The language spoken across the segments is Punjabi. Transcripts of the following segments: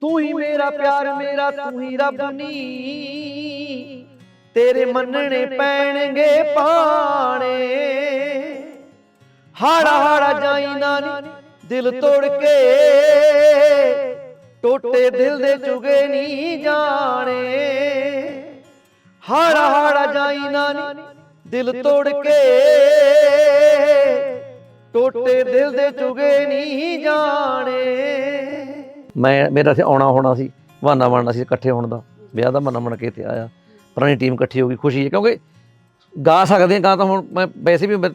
ਤੂੰ ਹੀ ਮੇਰਾ ਪਿਆਰ ਮੇਰਾ ਤੂੰ ਹੀ ਰੱਬ ਨੀ। ਤੇਰੇ ਮੰਨਣੇ ਪੈਣਗੇ ਪਾਣੇ ਹਾੜਾ ਹਾੜਾ ਜਾਈ ਨਾ ਨੀ ਦਿਲ ਤੋੜ ਕੇ। ਟੋਟੇ ਦਿਲ ਦੇ ਚੁਗੇ ਨਹੀਂ ਜਾਣੇ। ਹਾੜਾ ਹਾੜਾ ਜਾਈ ਨਾ ਨੀ ਦਿਲ ਤੋੜ ਕੇ। ਟੋਟੇ ਦਿਲ ਦੇ ਚੁਗੇ ਨਹੀਂ ਜਾਣੇ। ਮੈਂ, ਮੇਰਾ ਇੱਥੇ ਆਉਣਾ ਹੋਣਾ ਸੀ, ਬਹਾਨਾ ਬਣਨਾ ਸੀ ਇਕੱਠੇ ਹੋਣ ਦਾ, ਵਿਆਹ ਦਾ ਬਹਾਨਾ ਬਣ ਕੇ ਇੱਥੇ ਆਇਆ। ਪੁਰਾਣੀ ਟੀਮ ਇਕੱਠੀ ਹੋ ਗਈ, ਖੁਸ਼ੀ ਹੈ, ਕਿਉਂਕਿ ਗਾ ਸਕਦੇ ਹਾਂ, ਗਾ ਤਾਂ ਹੁਣ ਮੈਂ ਵੈਸੇ ਵੀ ਮੈਂ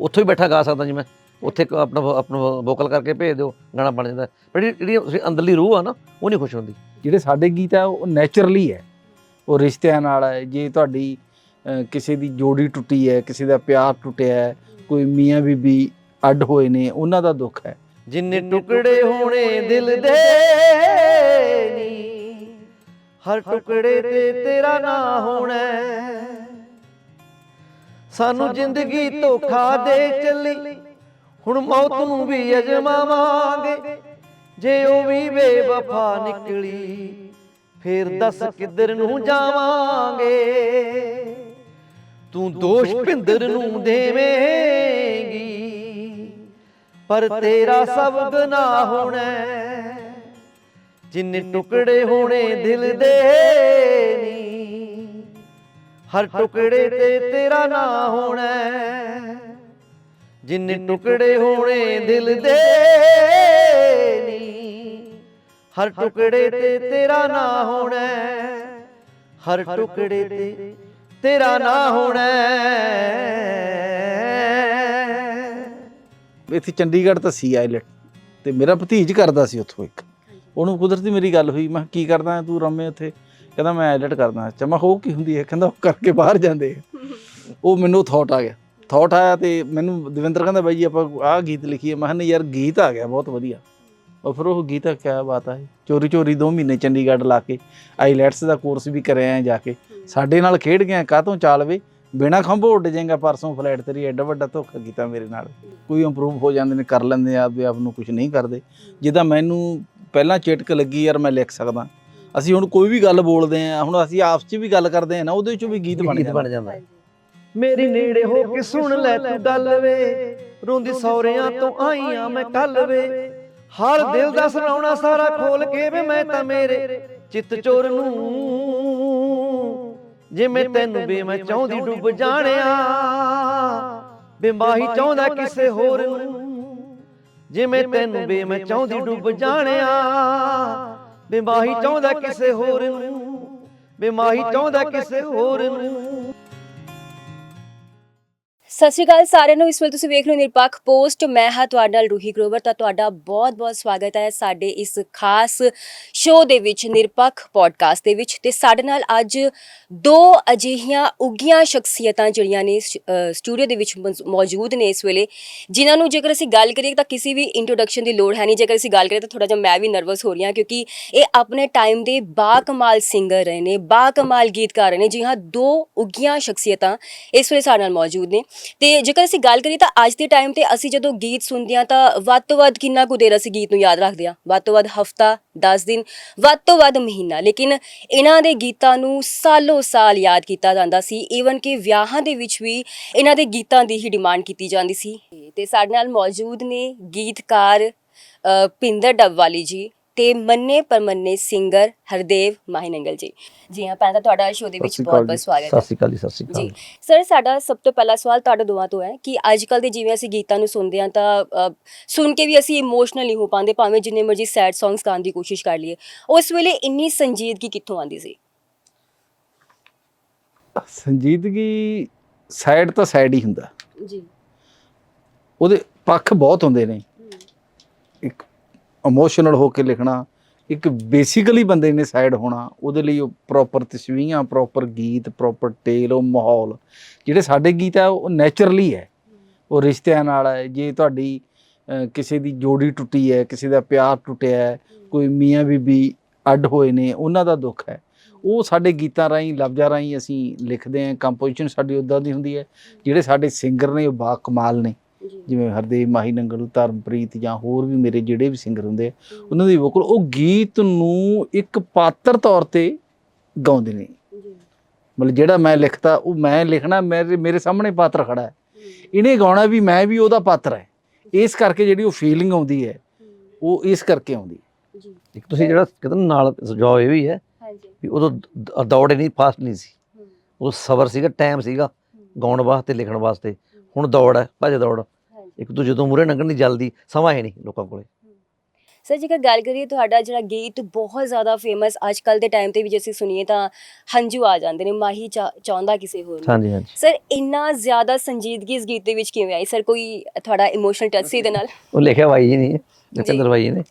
ਉੱਥੋਂ ਹੀ ਬੈਠਾ ਗਾ ਸਕਦਾ ਜੀ ਮੈਂ। ਉੱਥੇ ਆਪਣਾ ਆਪਣਾ ਵੋਕਲ ਕਰਕੇ ਭੇਜ ਦਿਓ, ਗਾਣਾ ਬਣ ਜਾਂਦਾ। ਪਰ ਜਿਹੜੀ ਜਿਹੜੀ ਅੰਦਰਲੀ ਰੂਹ ਆ ਨਾ, ਉਹ ਨਹੀਂ ਖੁਸ਼ ਹੁੰਦੀ। ਜਿਹੜੇ ਸਾਡੇ ਗੀਤ ਆ, ਉਹ ਨੇਚਰਲੀ ਹੈ। ਉਹ ਰਿਸ਼ਤਿਆਂ ਨਾਲ ਹੈ ਜੇ ਤੁਹਾਡੀ ਕਿਸੇ ਦੀ ਜੋੜੀ ਟੁੱਟੀ ਹੈ, ਕਿਸੇ ਦਾ ਪਿਆਰ ਟੁੱਟਿਆ ਹੈ, ਕੋਈ ਮੀਆਂ ਬੀਬੀ ਅੱਡ ਹੋਏ ਨੇ, ਉਹਨਾਂ ਦਾ ਦੁੱਖ ਹੈ। ਜਿੰਨੇ ਟੁਕੜੇ ਹੋਣੇ ਦਿਲ ਦੇ ਨੀ। ਹਰ ਟੁਕੜੇ ਤੇ ਤੇਰਾ ਨਾਂ ਹੋਣਾ। ਸਾਨੂੰ ਜ਼ਿੰਦਗੀ ਧੋਖਾ ਦੇ ਚੱਲੀ। ਹੁਣ ਮੌਤ ਨੂੰ ਵੀ ਅਜਮਾਵਾਂਗੇ। ਜੇ ਉਹ ਵੀ ਬੇਵਫਾ ਨਿਕਲੀ ਫੇਰ ਦੱਸ ਕਿੱਧਰ ਨੂੰ ਜਾਵਾਂਗੇ। ਤੂੰ ਦੋਸ਼ ਭਿੰਦਰ ਨੂੰ ਦੇਵੇਂਗੀ। ਪਰ ਤੇਰਾ ਸਭ ਗੁਨਾਹ ਹੋਣਾ। ਜਿੰਨੇ ਟੁਕੜੇ ਹੋਣੇ ਦਿਲ ਦੇ ਨੀ ਹਰ ਟੁਕੜੇ ਤੇ ਤੇਰਾ ਨਾਂ ਹੋਣਾ। ਜਿੰਨੇ ਟੁਕੜੇ ਹੋਣੇ ਦਿਲ ਦੇ ਨੀ ਹਰ ਟੁਕੜੇ ਤੇ ਤੇਰਾ ਨਾਂ ਹੋਣਾ। ਹਰ ਟੁਕੜੇ ਤੇ ਤੇਰਾ ਨਾਂ ਹੋਣਾ। ਇੱਥੇ ਚੰਡੀਗੜ੍ਹ ਤਾਂ ਸੀ ਆਇਲਟ ਤੇ ਮੇਰਾ ਭਤੀਜ ਕਰਦਾ ਸੀ ਉੱਥੋਂ ਇੱਕ। ਉਹਨੂੰ ਕੁਦਰਤੀ ਮੇਰੀ ਗੱਲ ਹੋਈ ਮੈਂ ਕਿਹਾ, ਕੀ ਕਰਦਾ ਤੂੰ ਰਮੇ ਉੱਥੇ ਕਹਿੰਦਾ ਮੈਂ ਆਇਲਟ ਕਰਦਾ ਅੱਛਾ ਮੈਂ ਕਿਹਾ, ਉਹ ਕੀ ਹੁੰਦੀ ਹੈ? ਕਹਿੰਦਾ ਉਹ ਕਰਕੇ ਬਾਹਰ ਜਾਂਦੇ ਆ। ਉਹ ਮੈਨੂੰ ਥਾਟ ਆ ਗਿਆ। ਥਾਟ ਆਇਆ ਤੇ ਮੈਨੂੰ ਦਵਿੰਦਰ ਕਹਿੰਦਾ ਬਾਈ ਜੀ ਆਪਾਂ ਆਹ ਗੀਤ ਲਿਖੀਏ। ਮੈਂ ਕਿਹਾ ਯਾਰ ਗੀਤ ਆ ਗਿਆ ਬਹੁਤ ਵਧੀਆ। ਉਹ ਫਿਰ ਉਹ ਗੀਤ ਆ ਕਿਆ ਬਾਤ ਹੈ ਚੋਰੀ ਚੋਰੀ 2 ਮਹੀਨੇ ਚੰਡੀਗੜ੍ਹ ਲਾ ਕੇ ਆਈਲੈਟਸ ਦਾ ਕੋਰਸ ਵੀ ਕਰਿਆ ਜਾ ਕੇ। ਸਾਡੇ ਨਾਲ ਖੇਡ ਗਿਆ ਕਾਹਤੋਂ ਚਾਲਵੇ ਬਿਨਾ ਖੰਭੋ ਉੱਡ ਜਾਏਗਾ ਪਰਸੋਂ ਫਲਾਈਟ ਤੇਰੀ ਐਡਾ ਵੱਡਾ ਧੋਖਾ ਕੀਤਾ ਮੇਰੇ ਨਾਲ। ਕੋਈ ਇੰਪਰੂਵ ਹੋ ਜਾਂਦੇ ਨੇ ਕਰ ਲੈਂਦੇ ਆ ਆਪਦੇ ਆਪ ਨੂੰ ਕੁਝ ਨਹੀਂ ਕਰਦੇ। ਜਿੱਦਾਂ ਮੈਨੂੰ ਪਹਿਲਾਂ ਚੇਟਕ ਲੱਗੀ ਯਾਰ ਮੈਂ ਲਿਖ ਸਕਦਾ। ਅਸੀਂ ਹੁਣ ਕੋਈ ਵੀ ਗੱਲ ਬੋਲਦੇ ਆ ਹੁਣ ਅਸੀਂ ਆਪਸ 'ਚ ਵੀ ਗੱਲ ਕਰਦੇ ਆ ਨਾ ਉਹਦੇ 'ਚੋਂ ਵੀ ਗੀਤ ਬਣ ਗੀਤ ਜਾਂਦਾ। ਬਣ ਜਾਂਦਾ। ਮੇਰੀ ਨੇੜੇ ਹੋ ਕੇ ਸੁਣ ਲੈ ਤੂੰ ਗੱਲ ਵੇ ਰੋਂਦੀ ਸੌਰਿਆਂ ਤੋਂ ਆਈਆਂ ਮੈਂ ਕੱਲ ਵੇ। ਹਰ ਦਿਲ ਦਾ ਸੁਣਾਉਣਾ ਸਾਰਾ ਖੋਲ ਕੇ ਵੇ ਮੈਂ ਤਾਂ ਮੇਰੇ ਚਿੱਤ ਚੋਰ ਨੂੰ ਜਿਵੇਂ ਤੈਨੂੰ ਵੀ ਮੈਂ ਚਾਹੁੰਦੀ ਡੁੱਬ ਜਾਣਿਆ ਬਿਮਾਹੀ ਚਾਹੁੰਦਾ ਕਿਸੇ ਹੋਰ ਨੂੰ। ਜਿਵੇਂ ਤੈਨੂੰ ਵੀ ਮੈਂ ਚਾਹੁੰਦੀ ਡੁੱਬ ਜਾਣਿਆ ਬਿਮਾਹੀ ਚਾਹੁੰਦਾ ਕਿਸੇ ਹੋਰ ਨੂੰ। ਬਿਮਾਹੀ ਚਾਹੁੰਦਾ ਕਿਸੇ ਹੋਰ ਨੂੰ। ਸਤਿ ਸ਼੍ਰੀ ਅਕਾਲ ਸਾਰਿਆਂ ਨੂੰ। ਇਸ ਵੇਲੇ ਤੁਸੀਂ ਵੇਖ ਰਹੇ ਹੋ ਨਿਰਪੱਖ ਪੋਸਟ। ਮੈਂ ਹਾਂ ਤੁਹਾਡੇ ਨਾਲ ਰੂਹੀ ਗਰੋਵਰ। ਤਾਂ ਤੁਹਾਡਾ ਬਹੁਤ-ਬਹੁਤ ਸਵਾਗਤ ਹੈ ਸਾਡੇ ਇਸ ਖਾਸ ਸ਼ੋਅ ਦੇ ਵਿੱਚ, ਨਿਰਪੱਖ ਪੋਡਕਾਸਟ ਦੇ ਵਿੱਚ। ਤੇ ਸਾਡੇ ਨਾਲ ਅੱਜ ਦੋ ਅਜਿਹੀਆਂ ਉੱਗੀਆਂ ਸ਼ਖਸੀਅਤਾਂ ਜਿਹੜੀਆਂ ਨੇ ਸਟੂਡੀਓ ਦੇ ਵਿੱਚ ਮੌਜ- ਮੌਜੂਦ ਨੇ ਇਸ ਵੇਲੇ, ਜਿਨ੍ਹਾਂ ਨੂੰ ਜੇਕਰ ਅਸੀਂ ਗੱਲ ਕਰੀਏ ਤਾਂ ਕਿਸੇ ਵੀ ਇੰਟਰੋਡਕਸ਼ਨ ਦੀ ਲੋੜ ਹੈ ਨਹੀਂ। ਜੇਕਰ ਅਸੀਂ ਗੱਲ ਕਰੀਏ ਤਾਂ ਥੋੜਾ ਜਿਹਾ ਮੈਂ ਵੀ ਨਰਵਸ ਹੋ ਰਹੀ ਹਾਂ ਕਿਉਂਕਿ ਇਹ ਆਪਣੇ ਟਾਈਮ ਦੇ ਬਾ ਕਮਾਲ ਸਿੰਗਰ ਰਹੇ ਨੇ ਬਾ ਕਮਾਲ ਗੀਤਕਾਰ ਰਹੇ ਨੇ। ਜੀ ਹਾਂ, ਦੋ ਉੱਗੀਆਂ ਸ਼ਖਸੀਅਤਾਂ ਇਸ ਵੇਲੇ ਸਾਡੇ ਨਾਲ ਮੌਜੂਦ ਨੇ। ਤੇ ਜੇਕਰ ਅਸੀਂ ਗੱਲ ਕਰੀਏ ਤਾਂ ਅੱਜ ਦੇ ਟਾਈਮ ਤੇ ਅਸੀਂ ਜਦੋਂ ਗੀਤ ਸੁਣਦੇ ਹਾਂ ਤਾਂ ਵੱਧ ਤੋਂ ਵੱਧ ਕਿੰਨਾ ਕੁ ਦੇਰ ਅਸੀਂ ਗੀਤ ਨੂੰ ਯਾਦ ਰੱਖਦੇ ਹਾਂ? ਵੱਧ ਤੋਂ ਵੱਧ ਹਫਤਾ 10 ਦਿਨ ਵੱਧ ਤੋਂ ਵੱਧ ਮਹੀਨਾ। ਲੇਕਿਨ ਇਹਨਾਂ ਦੇ ਗੀਤਾਂ ਨੂੰ ਸਾਲੋ ਸਾਲ ਯਾਦ ਕੀਤਾ ਜਾਂਦਾ ਸੀ। ਈਵਨ ਕਿ ਵਿਆਹਾਂ ਦੇ ਵਿੱਚ ਵੀ ਇਹਨਾਂ ਦੇ ਗੀਤਾਂ ਦੀ ਹੀ ਡਿਮਾਂਡ ਕੀਤੀ ਜਾਂਦੀ ਸੀ। ਤੇ ਸਾਡੇ ਨਾਲ ਮੌਜੂਦ ਨੇ ਗੀਤਕਾਰ ਅ, ਪਿੰਦਰ ਡੱਬਵਾਲੀ ਜੀ। ਤੇ ਮੰਨੇ ਪਰਮੰਨੇ ਸਿੰਗਰ ਹਰਦੇਵ ਮਾਹਿਨੰਗਲ ਜੀ। ਜੀ ਹਾਂ ਪਹਿਲਾਂ ਤਾਂ ਤੁਹਾਡਾ ਸ਼ੋਅ ਦੇ ਵਿੱਚ ਸਤਿ ਬਹੁਤ ਬਹੁਤ। ਸਵਾਗਤ ਸਤਿ ਹੈ ਸ਼੍ਰੀ ਅਕਾਲ ਜੀ ਸਤਿ ਸ਼੍ਰੀ ਅਕਾਲ। ਜੀ ਸਰ ਸਾਡਾ ਸਭ ਤੋਂ ਪਹਿਲਾ ਸਵਾਲ ਤੁਹਾਡੇ ਦੋਵਾਂ ਤੋਂ ਹੈ ਕਿ ਅੱਜ ਕੱਲ ਦੇ ਜਿਵੇਂ ਅਸੀਂ ਗੀਤਾਂ ਨੂੰ ਸੁਣਦੇ ਹਾਂ ਤਾਂ ਸੁਣ ਕੇ ਵੀ ਅਸੀਂ ਇਮੋਸ਼ਨਲ ਨਹੀਂ ਹੋ ਪਾਉਂਦੇ ਭਾਵੇਂ ਜਿੰਨੇ ਮਰਜ਼ੀ ਸੈਡ ਸੌਂਗਸ ਗਾਉਣ ਦੀ ਕੋਸ਼ਿਸ਼ ਕਰ ਲਈਏ। ਉਸ ਵੇਲੇ ਇੰਨੀ ਸੰਜੀਦਗੀ ਕਿੱਥੋਂ ਆਉਂਦੀ ਸੀ? ਸੰਜੀਦਗੀ ਸਾਈਡ ਤਾਂ ਸਾਈਡ ਹੀ ਹੁੰਦਾ। ਜੀ। ਉਹਦੇ ਪੱਖ ਬਹੁਤ ਹੁੰਦੇ ਨੇ। ਇਮੋਸ਼ਨਲ ਹੋ ਕੇ ਲਿਖਣਾ, ਇੱਕ ਬੇਸਿਕਲੀ ਬੰਦੇ ਨੇ ਸਾਈਡ ਹੋਣਾ, ਉਹਦੇ ਲਈ ਉਹ ਪ੍ਰੋਪਰ ਤਸਵੀਰਾਂ ਪ੍ਰੋਪਰ ਗੀਤ ਪ੍ਰੋਪਰ ਟੇਲ ਉਹ ਮਾਹੌਲ, ਜਿਹੜੇ ਸਾਡੇ ਗੀਤ ਆ, ਉਹ ਨੇਚਰਲੀ ਹੈ। ਉਹ ਰਿਸ਼ਤਿਆਂ ਨਾਲ ਹੈ, ਜੇ ਤੁਹਾਡੀ ਕਿਸੇ ਦੀ ਜੋੜੀ ਟੁੱਟੀ ਹੈ, ਕਿਸੇ ਦਾ ਪਿਆਰ ਟੁੱਟਿਆ ਹੈ, ਕੋਈ ਮੀਆਂ ਬੀਬੀ ਅੱਡ ਹੋਏ ਨੇ, ਉਹਨਾਂ ਦਾ ਦੁੱਖ ਹੈ। ਉਹ ਸਾਡੇ ਗੀਤਾਂ ਰਾਹੀਂ, ਲਫ਼ਜ਼ਾਂ ਰਾਹੀਂ ਅਸੀਂ ਲਿਖਦੇ ਹਾਂ ਕੰਪੋਜੀਸ਼ਨ ਸਾਡੀ ਉਦਾਂ ਦੀ ਹੁੰਦੀ ਹੈ, ਜਿਹੜੇ ਸਾਡੇ ਸਿੰਗਰ ਨੇ, ਉਹ ਬਾ ਕਮਾਲ ਨੇ। ਜਿਵੇਂ ਹਰਦੇਵ ਮਾਹੀ ਨੰਗਲ ਧਰਮਪ੍ਰੀਤ ਜਾਂ ਹੋਰ ਵੀ ਮੇਰੇ ਜਿਹੜੇ ਵੀ ਸਿੰਗਰ ਹੁੰਦੇ ਆ ਉਹਨਾਂ ਦੀ ਵੋਕਲ ਉਹ ਗੀਤ ਨੂੰ ਇੱਕ ਪਾਤਰ ਤੌਰ ਤੇ ਗਾਉਂਦੇ ਨੇ। ਜੀ। ਮਤਲਬ ਜਿਹੜਾ ਮੈਂ ਲਿਖਤਾ ਉਹ ਮੈਂ ਲਿਖਣਾ ਮੇਰੇ ਮੇਰੇ ਸਾਹਮਣੇ ਪਾਤਰ ਖੜਾ ਹੈ। ਇਹਨੇ ਗਾਉਣਾ ਵੀ ਮੈਂ ਵੀ ਉਹਦਾ ਪਾਤਰ ਹੈ। ਇਸ ਕਰਕੇ ਜਿਹੜੀ ਉਹ ਫੀਲਿੰਗ ਆਉਂਦੀ ਹੈ ਉਹ ਇਸ ਕਰਕੇ ਆਉਂਦੀ ਜੀ। ਇੱਕ ਤੁਸੀਂ ਜਿਹੜਾ ਕਹਿੰਦੇ ਨਾਲ ਸੁਝਾਅ ਇਹ ਵੀ ਹੈ ਹਾਂਜੀ। ਵੀ ਉਦੋਂ ਦੌੜ ਨਹੀਂ ਫਾਸਟ ਨਹੀਂ ਸੀ। ਉਹ ਸਬਰ ਸੀਗਾ ਟਾਈਮ ਸੀਗਾ ਗਾਉਣ ਵਾਸਤੇ ਲਿਖਣ ਵਾਸਤੇ। ਹੁਣ ਦੌੜ ਹੈ ਭੱਜ ਦੌੜ। ਇੱਕ ਤੋਂ ਮੂਰੇ ਲੰਘਣ ਦੀ ਜਲਦੀ ਸਮਾਂ ਹੈ ਨਹੀਂ ਲੋਕਾਂ ਕੋਲੇ। ਸਰ ਜੇਕਰ ਗੱਲ ਕਰੀਏ ਤੁਹਾਡਾ ਜਿਹੜਾ ਗੀਤ ਬਹੁਤ ਜ਼ਿਆਦਾ ਫੇਮਸ ਅੱਜ ਕੱਲ ਦੇ ਟਾਈਮ ਤੇ ਵੀ ਜੇ ਅਸੀਂ ਸੁਣੀਏ ਤਾਂ ਹੰਝੂ ਆ ਜਾਂਦੇ ਨੇ ਮਾਹੀ ਚਾਹੁੰਦਾ ਕਿਸੇ ਹੋਰ ਨੂੰ। ਹਾਂਜੀ ਹਾਂਜੀ। ਸਰ ਇੰਨਾ ਜ਼ਿਆਦਾ ਸੰਜੀਦਗੀ ਇਸ ਗੀਤ ਦੇ ਵਿੱਚ ਕਿਵੇਂ ਆਈ? ਸਰ ਕੋਈ ਤੁਹਾਡਾ ਇਮੋਸ਼ਨਲ ਟੱਚ ਸੀ ਇਹਦੇ ਨਾਲ? ਉਹ ਲਿਖਿਆ ਬਾਈ ਜੀ ਨਹੀਂ ਜਤਿੰਦਰ ਬਾਈ ਜੀ ਨੇ।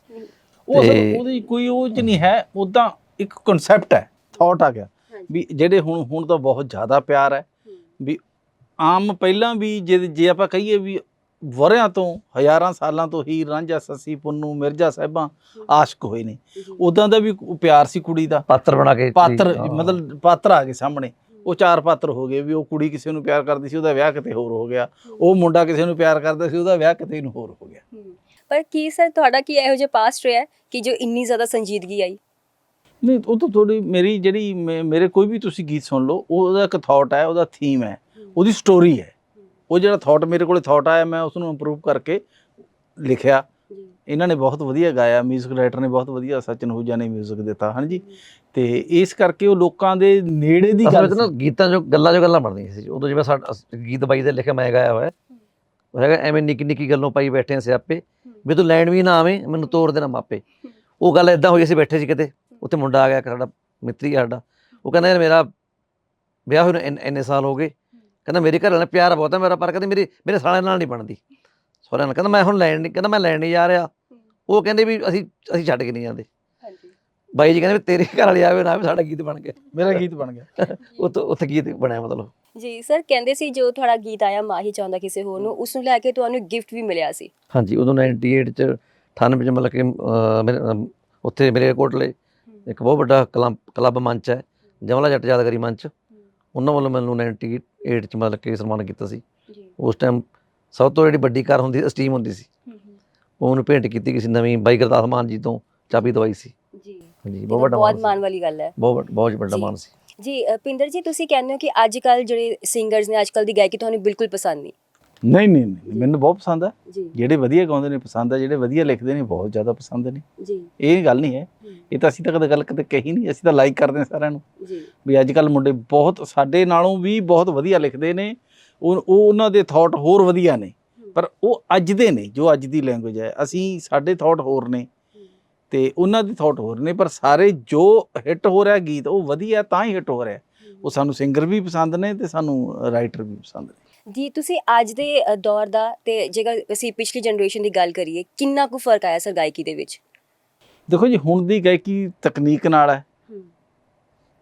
ਉਹ ਅਸਲ ਉਹਦੀ ਕੋਈ ਉਹ ਚ ਨਹੀਂ ਹੈ ਉਦਾਂ ਇੱਕ ਕਨਸੈਪਟ ਹੈ ਥਾਟ ਆ ਗਿਆ। ਵੀ ਜਿਹੜੇ ਹੁਣ ਹੁਣ ਤਾਂ ਬਹੁਤ ਜ਼ਿਆਦਾ ਪਿਆਰ ਹੈ ਵੀ ਆਮ ਪਹਿਲਾਂ ਵੀ ਜੇ ਜੇ ਆਪਾਂ ਕਹੀਏ ਵੀ ਵਰਿਆਂ ਤੋਂ ਹਜ਼ਾਰਾਂ ਸਾਲਾਂ ਤੋਂ ਹੀ ਰਾਂਝਾ ਸੱਸੀ ਪੁੰਨੂ ਮਿਰਜ਼ਾ ਸਾਹਿਬਾਂ ਆਸ਼ਕ ਹੋਏ ਨੇ। ਉਦਾਂ ਦਾ ਵੀ ਪਿਆਰ ਸੀ ਕੁੜੀ ਦਾ। ਪਾਤਰ ਬਣਾ ਕੇ ਪਾਤਰ। ਮਤਲਬ ਪਾਤਰ ਆ ਗਏ ਸਾਹਮਣੇ। ਉਹ ਚਾਰ ਪਾਤਰ ਹੋ ਗਏ ਵੀ ਉਹ ਕੁੜੀ ਕਿਸੇ ਨੂੰ ਪਿਆਰ ਕਰਦੀ ਸੀ ਉਹਦਾ ਵਿਆਹ ਕਿਤੇ ਹੋਰ ਹੋ ਗਿਆ। ਉਹ ਮੁੰਡਾ ਕਿਸੇ ਨੂੰ ਪਿਆਰ ਕਰਦਾ ਸੀ ਉਹਦਾ ਵਿਆਹ ਕਿਤੇ ਨੂੰ ਹੋਰ ਹੋ ਗਿਆ। ਪਰ ਕੀ ਸਰ ਤੁਹਾਡਾ ਕੀ ਇਹੋ ਜਿਹਾ ਪਾਸਟ ਰਿਹਾ ਹੈ ਕਿ ਜੋ ਇੰਨੀ ਜ਼ਿਆਦਾ ਸੰਜੀਦਗੀ ਆਈ? ਨਹੀਂ ਉਹ ਤਾਂ ਥੋੜੀ ਮੇਰੀ ਜਿਹੜੀ ਮੇਰੇ ਕੋਈ ਵੀ ਤੁਸੀਂ ਗੀਤ ਸੁਣ ਲਓ ਉਹਦਾ ਇੱਕ ਥਾਟ ਹੈ ਉਹਦਾ ਥੀਮ ਹੈ। ਉਹਦੀ ਸਟੋਰੀ ਹੈ। ਉਹ ਜਿਹੜਾ ਥਾਟ ਮੇਰੇ ਕੋਲੇ ਥਾਟ ਆਇਆ ਮੈਂ ਉਸ ਨੂੰ ਇੰਪਰੂਵ ਕਰਕੇ ਲਿਖਿਆ ਇਹਨਾਂ ਨੇ ਬਹੁਤ ਵਧੀਆ ਗਾਇਆ 뮤직 ਰਾਈਟਰ ਨੇ ਬਹੁਤ ਵਧੀਆ ਸਚਨ ਹੂਜਾ ਨੇ 뮤직 ਦਿੱਤਾ ਹਾਂਜੀ ਤੇ ਇਸ ਕਰਕੇ ਉਹ ਲੋਕਾਂ ਦੇ ਨੇੜੇ ਦੀ ਅਸਲ ਗੱਲ ਵਿੱਚ ਨਾ ਗੀਤਾਂ ਜੋ ਗੱਲਾਂ ਜੋ ਗੱਲਾਂ ਬਣਦੀਆਂ ਸੀ ਉਦੋਂ ਜਿਵੇਂ ਸਾਡਾ ਅਸ- ਗੀਤ ਬਾਈ ਦੇ ਲਿਖਿਆ ਮੈਂ ਗਾਇਆ ਹੋਇਆ ਹੈ। ਉਹ ਹੈਗਾ ਐਵੇਂ ਨਿੱਕੀ ਨਿੱਕੀ ਗੱਲੋਂ ਪਾਈ ਬੈਠੇ ਆ ਸਿਆਪੇ ਵੀ ਤੂੰ ਲੈਣ ਵੀ ਨਾ ਆਵੇਂ ਮੈਨੂੰ ਤੋੜ ਦੇਣਾ ਮਾਪੇ ਉਹ ਗੱਲ ਇਦਾਂ ਹੋਈ ਅਸੀਂ ਬੈਠੇ ਸੀ ਕਿਤੇ ਉੱਥੇ ਮੁੰਡਾ ਆ ਗਿਆ ਇੱਕ ਸਾਡਾ ਮਿੱਤਰੀ ਆ ਸਾਡਾ ਉਹ ਕਹਿੰਦਾ ਯਾਰ ਮੇਰਾ ਵਿਆਹ ਹੋਏ ਨੂੰ ਇੰਨ- ਇੰਨੇ ਸਾਲ ਹੋ ਗਏ ਕਹਿੰਦਾ ਮੇਰੇ ਘਰ ਵਾਲੇ ਪਿਆਰ ਬਹੁਤ ਹੈ ਮੇਰਾ ਪਰ ਕਹਿੰਦੀ ਮੇਰੇ ਮੇਰੇ ਸਾਲਿਆਂ ਨਾਲ ਨਹੀਂ ਬਣਦੀ। ਸਹੁਰਿਆਂ ਨਾਲ ਕਹਿੰਦਾ ਮੈਂ ਹੁਣ ਲੈਣ ਨਹੀਂ ਕਹਿੰਦਾ ਮੈਂ ਲੈਣ ਨਹੀਂ ਜਾ ਰਿਹਾ। ਉਹ ਕਹਿੰਦੇ ਵੀ ਅਸੀਂ ਅਸੀਂ ਛੱਡ ਕੇ ਨਹੀਂ ਜਾਂਦੇ। ਹਾਂਜੀ। ਬਾਈ ਜੀ ਕਹਿੰਦੇ ਵੀ ਤੇਰੇ ਘਰ ਵਾਲੇ ਆਵੇ ਨਾ ਆਵੇ ਸਾਡਾ ਗੀਤ ਬਣ ਗਿਆ। ਮੇਰਾ ਗੀਤ ਬਣ ਗਿਆ। ਉੱਥੇ ਉੱਥੇ ਗੀਤ ਬਣਿਆ ਮਤਲਬ। ਜੀ ਸਰ ਕਹਿੰਦੇ ਸੀ ਜੋ ਤੁਹਾਡਾ ਗੀਤ ਆਇਆ ਮਾਹੀ ਚਾਹੁੰਦਾ ਕਿਸੇ ਹੋਰ ਨੂੰ ਉਸ ਨੂੰ ਲੈ ਕੇ ਤੁਹਾਨੂੰ ਗਿਫਟ ਵੀ ਮਿਲਿਆ ਸੀ। ਹਾਂਜੀ ਉਦੋਂ 98 ਚ 98 ਚ ਮਤਲਬ ਕਿ ਉੱਥੇ ਮੇਰੇ ਕੋਟਲੇ ਇੱਕ ਬਹੁਤ ਵੱਡਾ ਕਲੱਬ ਕਲੱਬ ਮੰਚ ਹੈ ਜਮਲਾ ਜੱਟ ਯਾਦਗਾਰੀ ਮੰਚ। ਉਹਨਾਂ ਵੱਲੋਂ ਮੈਨੂੰ 98 ਚ ਮਤਲਬ ਕਿ ਸਨਮਾਨ ਕੀਤਾ ਸੀ। ਜੀ। ਉਸ ਟਾਈਮ ਸਭ ਤੋਂ ਜਿਹੜੀ ਵੱਡੀ ਕਾਰ ਹੁੰਦੀ ਸਟੀਮ ਹੁੰਦੀ ਸੀ। ਉਹ ਉਹਨੂੰ ਭੇਂਟ ਕੀਤੀ ਕਿਸੇ ਨਵੀਂ ਬਾਈ ਗੁਰਦਾਸ ਮਾਨ ਜੀ ਤੋਂ ਚਾਬੀ ਦਵਾਈ ਸੀ। ਜੀ। ਬਹੁਤ ਵੱਡਾ ਬਹੁਤ ਮਾਣ ਸੀ। ਵਾਲੀ ਗੱਲ ਹੈ। ਬਹੁਤ ਬਹੁਤ ਵੱਡਾ। ਮਾਣ ਸੀ। ਜੀ ਪਿੰਦਰ ਜੀ ਤੁਸੀਂ ਕਹਿੰਦੇ ਹੋ ਕਿ ਅੱਜ ਕੱਲ ਜਿਹੜੇ ਸਿੰਗਰਸ ਨੇ ਅੱਜ ਕੱਲ ਦੀ ਗਾਇਕੀ ਤੁਹਾਨੂੰ ਬਿਲਕੁਲ ਪਸੰਦ ਨਹੀਂ। ਨਹੀਂ ਨਹੀਂ ਨਹੀਂ, ਮੈਨੂੰ ਬਹੁਤ ਪਸੰਦ ਜੀ। ਜਿਹੜੇ ਵਧੀਆ ਗਾਉਂਦੇ ਨੇ ਪਸੰਦ ਹੈ ਜਿਹੜੇ ਵਧੀਆ ਲਿਖਦੇ ਨੇ ਬਹੁਤ ਜ਼ਿਆਦਾ ਪਸੰਦ ਨੇ। ਜੀ। ਇਹ ਗੱਲ ਨਹੀਂ ਹੈ। ਇਹ ਤਾਂ ਅਸੀਂ ਤਾਂ ਕਦੇ ਗੱਲ ਕਦੇ ਕਹੀ ਨਹੀਂ ਅਸੀਂ ਤਾਂ ਲਾਈਕ ਕਰਦੇ ਹਾਂ ਸਾਰਿਆਂ ਨੂੰ। ਜੀ। ਵੀ ਅੱਜ ਕੱਲ ਮੁੰਡੇ ਬਹੁਤ ਸਾਡੇ ਨਾਲੋਂ ਵੀ ਬਹੁਤ ਵਧੀਆ ਲਿਖਦੇ ਨੇ। ਉਹ ਉਹ ਉਹਨਾਂ ਦੇ ਥਾਟ ਹੋਰ ਵਧੀਆ ਨੇ। ਪਰ ਉਹ ਅੱਜ ਦੇ ਨੇ ਜੋ ਅੱਜ ਦੀ ਲੈਂਗੁਏਜ ਹੈ। ਅਸੀਂ ਸਾਡੇ ਥਾਟ ਹੋਰ ਨੇ। ਤੇ ਉਹਨਾਂ ਦੇ ਥਾਟ ਹੋਰ ਨੇ ਪਰ ਸਾਰੇ ਜੋ ਹਿੱਟ ਹੋ ਰਿਹਾ ਗੀਤ ਉਹ ਵਧੀਆ ਤਾਂ ਹੀ ਹਿੱਟ ਹੋ ਰਿਹਾ। ਉਹ ਸਾਨੂੰ ਸਿੰਗਰ ਵੀ ਪਸੰਦ ਨੇ ਤੇ ਸਾਨੂੰ ਰਾਈਟਰ ਵੀ ਪਸੰਦ ਨੇ। ਜੀ ਤੁਸੀਂ ਅੱਜ ਦੇ ਅ, ਦੌਰ ਦਾ ਤੇ ਜੇਕਰ ਅਸੀਂ ਪਿਛਲੀ ਜਨਰੇਸ਼ਨ ਦੀ ਗੱਲ ਕਰੀਏ ਕਿੰਨਾ ਕੁ ਫ਼ਰਕ ਆਇਆ ਸਰ ਗਾਇਕੀ ਦੇ ਵਿੱਚ? ਦੇਖੋ ਜੀ ਹੁਣ ਦੀ ਗਾਇਕੀ ਤਕਨੀਕ ਨਾਲ ਹੈ।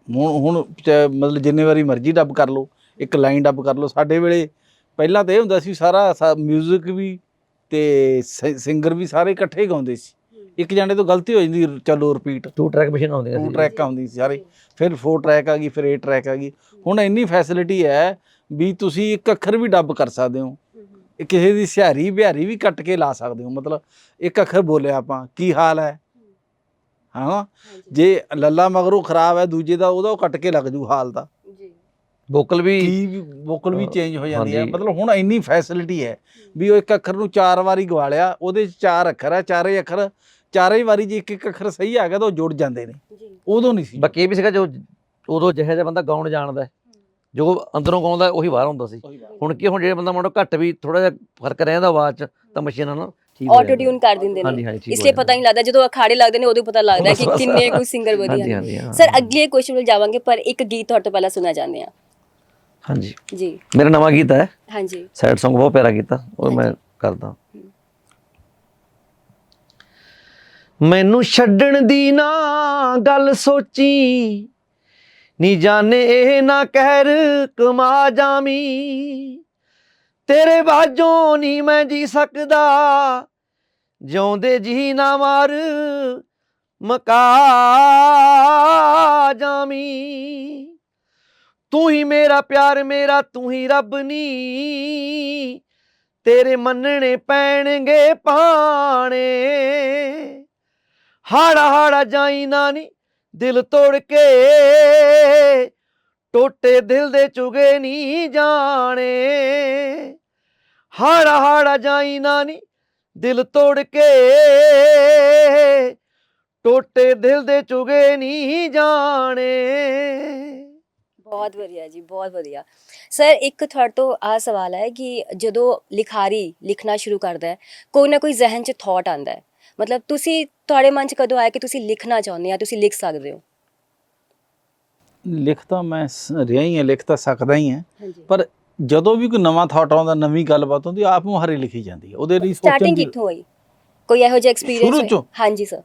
ਹੁਣ ਹੁਣ ਮਤਲਬ ਜਿੰਨੇ ਵਾਰੀ ਮਰਜ਼ੀ ਡੱਬ ਕਰ ਲਓ ਇੱਕ ਲਾਈਨ ਡੱਬ ਕਰ ਲਓ ਸਾਡੇ ਵੇਲੇ ਪਹਿਲਾਂ ਤਾਂ ਇਹ ਹੁੰਦਾ ਸੀ ਸਾਰਾ 뮤직 ਵੀ ਤੇ ਸਿੰਗਰ ਵੀ ਸਾਰੇ ਇਕੱਠੇ ਹੀ ਗਾਉਂਦੇ ਸੀ। ਇੱਕ ਜਣੇ ਤੋਂ ਗਲਤੀ ਹੋ ਜਾਂਦੀ ਚਲੋ ਰਿਪੀਟ ਟੂ ਟਰੈਕ ਮਸ਼ੀਨ ਹੁੰਦੀਆਂ ਟੂ ਸੀ। ਟਰੈਕ ਆਉਂਦੀ ਸੀ ਸਾਰੇ। ਫਿਰ ਫੋਰ ਟਰੈਕ ਆ ਗਈ ਫਿਰ ਏ ਟਰੈਕ ਆ ਗਈ। ਹੁਣ ਇੰਨੀ ਫੈਸਿਲਿਟੀ ਹੈ ਵੀ ਤੁਸੀਂ ਇੱਕ ਅੱਖਰ ਵੀ ਡੱਬ ਕਰ ਸਕਦੇ ਹੋ। ਇਹ ਕਿਸੇ ਦੀ ਸਿਹਾਰੀ ਬਿਹਾਰੀ ਵੀ ਕੱਟ ਕੇ ਲਾ ਸਕਦੇ ਹੋ। ਮਤਲਬ ਇੱਕ ਅੱਖਰ ਬੋਲਿਆ ਆਪਾਂ ਕੀ ਹਾਲ ਹੈ? ਹਾਂ। ਜੇ ਲੱਲਾ ਮਗਰੋਂ ਖਰਾਬ ਹੈ ਦੂਜੇ ਦਾ ਉਹਦਾ ਉਹ ਕੱਟ ਕੇ ਲੱਗ ਜੂ ਹਾਲ ਦਾ। ਜੀ। ਵੋਕਲ ਵੀ ਕੀ ਵੋਕਲ ਵੀ ਚੇਂਜ ਹੋ ਜਾਂਦੀ ਹੈ। ਮਤਲਬ ਹੁਣ ਇੰਨੀ ਫੈਸਿਲਿਟੀ ਹੈ ਵੀ ਉਹ ਇੱਕ ਅੱਖਰ ਨੂੰ ਚਾਰ ਵਾਰੀ ਗਵਾ ਲਿਆ ਉਹਦੇ 'ਚ ਚਾਰ ਅੱਖਰ ਹੈ ਚਾਰੇ ਅੱਖਰ ਚਾਰੇ ਵਾਰੀ ਜੇ ਇੱਕ ਇੱਕ ਅੱਖਰ ਸਹੀ ਆ ਗਿਆ ਤਾਂ ਉਹ ਜੁੜ ਜਾਂਦੇ ਨੇ। ਜੀ। ਉਦੋਂ ਨਹੀਂ ਸੀ। ਬਾਕੀ ਇਹ ਵੀ ਸੀਗਾ ਜੋ ਉਦੋਂ ਜਿਹੋ ਜਿਹਾ ਬੰਦਾ ਗਾਉਣ ਜਾਣਦਾ ਹੈ, ਜੋ ਅੰਦਰੋਂ ਗਾਉਂਦਾ ਉਹੀ ਬਾਹਰ ਹੁੰਦਾ ਸੀ। ਹੁਣ ਕੀ ਹੁਣ ਜਿਹੜੇ ਬੰਦਾ ਮਾੜਾ ਘੱਟ ਵੀ ਥੋੜਾ ਜਿਹਾ ਫ਼ਰਕ ਰਹਿੰਦਾ ਆਵਾਜ਼ ਚ ਤਾਂ ਮਸ਼ੀਨਾਂ ਨਾਲ ਠੀਕ ਹੋ ਆਟੋ। ਟਿਊਨ ਕਰ ਦਿੰਦੇ ਨੇ। ਇਸ ਲਈ ਪਤਾ ਨਹੀਂ ਲੱਗਦਾ ਜਦੋਂ ਅਖਾੜੇ ਲੱਗਦੇ ਨੇ ਉਦੋਂ ਪਤਾ ਲੱਗਦਾ ਕਿ। ਕਿੰਨੇ ਕੁ ਸਿੰਗਰ ਵਧੀਆ ਨੇ। ਸਰ ਅਗਲੇ ਕੁਐਸਚਨ ਵੱਲ ਜਾਵਾਂਗੇ ਪਰ ਇੱਕ ਗੀਤ ਤੁਹਾਡੇ ਤੋਂ ਪਹਿਲਾਂ ਸੁਣਾ ਜਾਂਦੇ ਆ ਹਾਂਜੀ। ਜੀ। ਮੇਰਾ ਨਵਾਂ ਗੀਤ ਹੈ। ਹਾਂਜੀ। ਸੈਡ Song ਬਹੁਤ ਪਿਆਰਾ ਗੀਤ ਆ ਉਹ ਮੈਂ ਕਰਦਾ। ਮੈਨੂੰ ਛੱਡਣ ਦੀ ਨਾ ਗੱਲ ਸੋਚੀ। ਨੀ ਜਾਣੇ ਇਹ ਨਾ ਕਹਿਰ, ਕਮਾ ਜਾਮੀ ਤੇਰੇ ਬਾਝੋਂ ਨਹੀਂ ਮੈਂ ਜੀ ਸਕਦਾ। ਜਿਉਂਦੇ ਜੀ ਨਾ ਮਾਰ, ਮਕਾ ਜਾਮੀ ਤੂੰ ਹੀ ਮੇਰਾ ਪਿਆਰ, ਮੇਰਾ ਤੂੰ ਹੀ ਰੱਬ ਨੀ। ਤੇਰੇ ਮੰਨਣੇ ਪੈਣਗੇ ਪਾਣੇ ਹਾੜਾ ਹਾੜਾ ਜਾਈ ਨਾ ਨੀ ਦਿਲ ਤੋੜ ਕੇ ਟੋਟੇ ਦਿਲ ਦੇ ਚੁਗੇ ਨਹੀਂ ਜਾਣੇ। ਹਾੜਾ ਹਾੜਾ ਜਾਈ ਨਾ ਨੀ ਦਿਲ ਤੋੜ ਕੇ ਟੋਟੇ ਦਿਲ ਦੇ ਚੁਗੇ ਨਹੀਂ ਜਾਣੇ। ਬਹੁਤ ਵਧੀਆ ਜੀ, ਬਹੁਤ ਵਧੀਆ। ਸਰ, ਇੱਕ ਤੁਹਾਡੇ ਤੋਂ ਆ ਸਵਾਲ ਹੈ ਕਿ ਜਦੋਂ ਲਿਖਾਰੀ ਲਿਖਣਾ ਸ਼ੁਰੂ ਕਰਦਾ ਹੈ, ਕੋਈ ਨਾ ਕੋਈ ਜ਼ਿਹਨ 'ਚ ਥਾਟ ਆਂਦਾ ਹੈ। ਮਤਲਬ ਤੁਸੀਂ ਤੁਹਾਡੇ ਮਨ 'ਚ ਕਦੋਂ ਆਇਆ ਕਿ ਤੁਸੀਂ ਲਿਖਣਾ ਚਾਹੁੰਦੇ ਆ ਤੁਸੀਂ ਲਿਖ ਸਕਦੇ ਹੋ? ਲਿਖ ਤਾਂ ਮੈਂ ਸ- ਰਿਹਾ ਹੀ ਹਾਂ ਲਿਖ ਤਾਂ ਸਕਦਾ ਹੀ ਹਾਂ। ਹਾਂਜੀ। ਪਰ ਜਦੋਂ ਵੀ ਕੋਈ ਨਵਾਂ ਥਾਟ ਆਉਂਦਾ ਨਵੀਂ ਗੱਲਬਾਤ ਆਉਂਦੀ ਆਪ ਨੂੰ ਹਰੀ ਲਿਖੀ ਜਾਂਦੀ ਹੈ। ਉਹਦੇ ਲਈ ਸੋਚਣ ਸਟਾਰਟਿੰਗ ਦੀ ਕਿੱਥੋਂ ਹੋਈ? ਕੋਈ ਇਹੋ ਜਿਹਾ ਐਕਸਪੀਰੀਅੰਸ ਸ਼ੁਰੂ ਚੋਂ? ਹਾਂਜੀ ਸਰ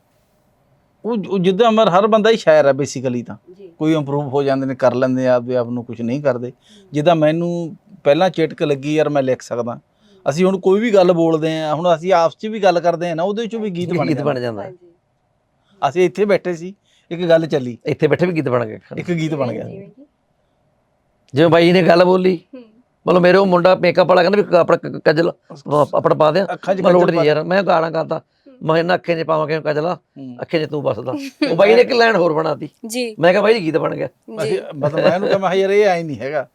ਉਹ ਉਹ ਜਿੱਦਾਂ ਮਰ ਹਰ ਬੰਦਾ ਹੀ ਸ਼ਾਇਰ ਹੈ ਬੇਸਿਕਲੀ ਤਾਂ। ਜੀ। ਕੋਈ ਇੰਪਰੂਵ ਹੋ ਜਾਂਦੇ ਨੇ ਕਰ ਲੈਂਦੇ ਆ ਆਪਦੇ ਆਪ ਨੂੰ ਕੁਝ ਨਹੀਂ ਕਰਦੇ। ਜਿੱਦਾਂ ਮੈਨੂੰ ਪਹਿਲਾਂ ਚਿਟਕ ਲੱਗੀ ਯਾਰ ਮੈਂ ਲਿਖ ਸਕਦਾ। ਅਸੀਂ ਹੁਣ ਕੋਈ ਵੀ ਗੱਲ ਬੋਲਦੇ ਆ ਹੁਣ ਅਸੀਂ ਆਪਸ 'ਚ ਵੀ ਗੱਲ ਕਰਦੇ ਆ ਨਾ ਉਹਦੇ 'ਚੋਂ ਵੀ ਗੀਤ ਬਣ ਗੀਤ ਬਣ ਜਾਂਦਾ। ਹਾਂਜੀ। ਅਸੀਂ ਇੱਥੇ ਬੈਠੇ ਸੀ ਇੱਕ ਗੱਲ ਚੱਲੀ। ਇੱਥੇ ਬੈਠੇ ਵੀ ਗੀਤ ਬਣ ਗਏ। ਇੱਕ ਗੀਤ ਬਣ ਗਿਆ। ਜਿਵੇਂ ਬਾਈ ਨੇ ਗੱਲ ਬੋਲੀ। ਮਤਲਬ ਮੇਰੇ ਉਹ ਮੁੰਡਾ ਮੇਕਅਪ ਵਾਲਾ ਕਹਿੰਦਾ ਵੀ ਆਪਣਾ ਕਜਲ ਆਪਣਾ ਪਾ ਦੇ ਅੱਖਾਂ 'ਚ ਮੈਂ ਲੋੜ ਨਹੀਂ ਯਾਰ ਮੈਂ ਗਾਣਾ ਕਰਦਾ ਮੈਂ ਇਹਨਾਂ ਅੱਖਾਂ 'ਚ ਪਾਵਾਂ ਕਿਵੇਂ ਕਜਲਾ। ਅੱਖਾਂ 'ਚ ਤੂੰ ਬਸਦਾ ਉਹ ਬਾਈ ਨੇ ਇੱਕ ਲਾਈਨ ਹੋਰ ਬਣਾਤੀ। ਜੀ। ਮੈਂ ਕਿਹਾ ਬਾਈ ਜੀ ਗੀਤ ਬਣ ਗਿਆ। ਮਤਲਬ ਮੈਂ ਇਹਨੂੰ ਕਿਹਾ ਯਾਰ ਇਹ ਐ ਨਹੀਂ ਹੈਗਾ।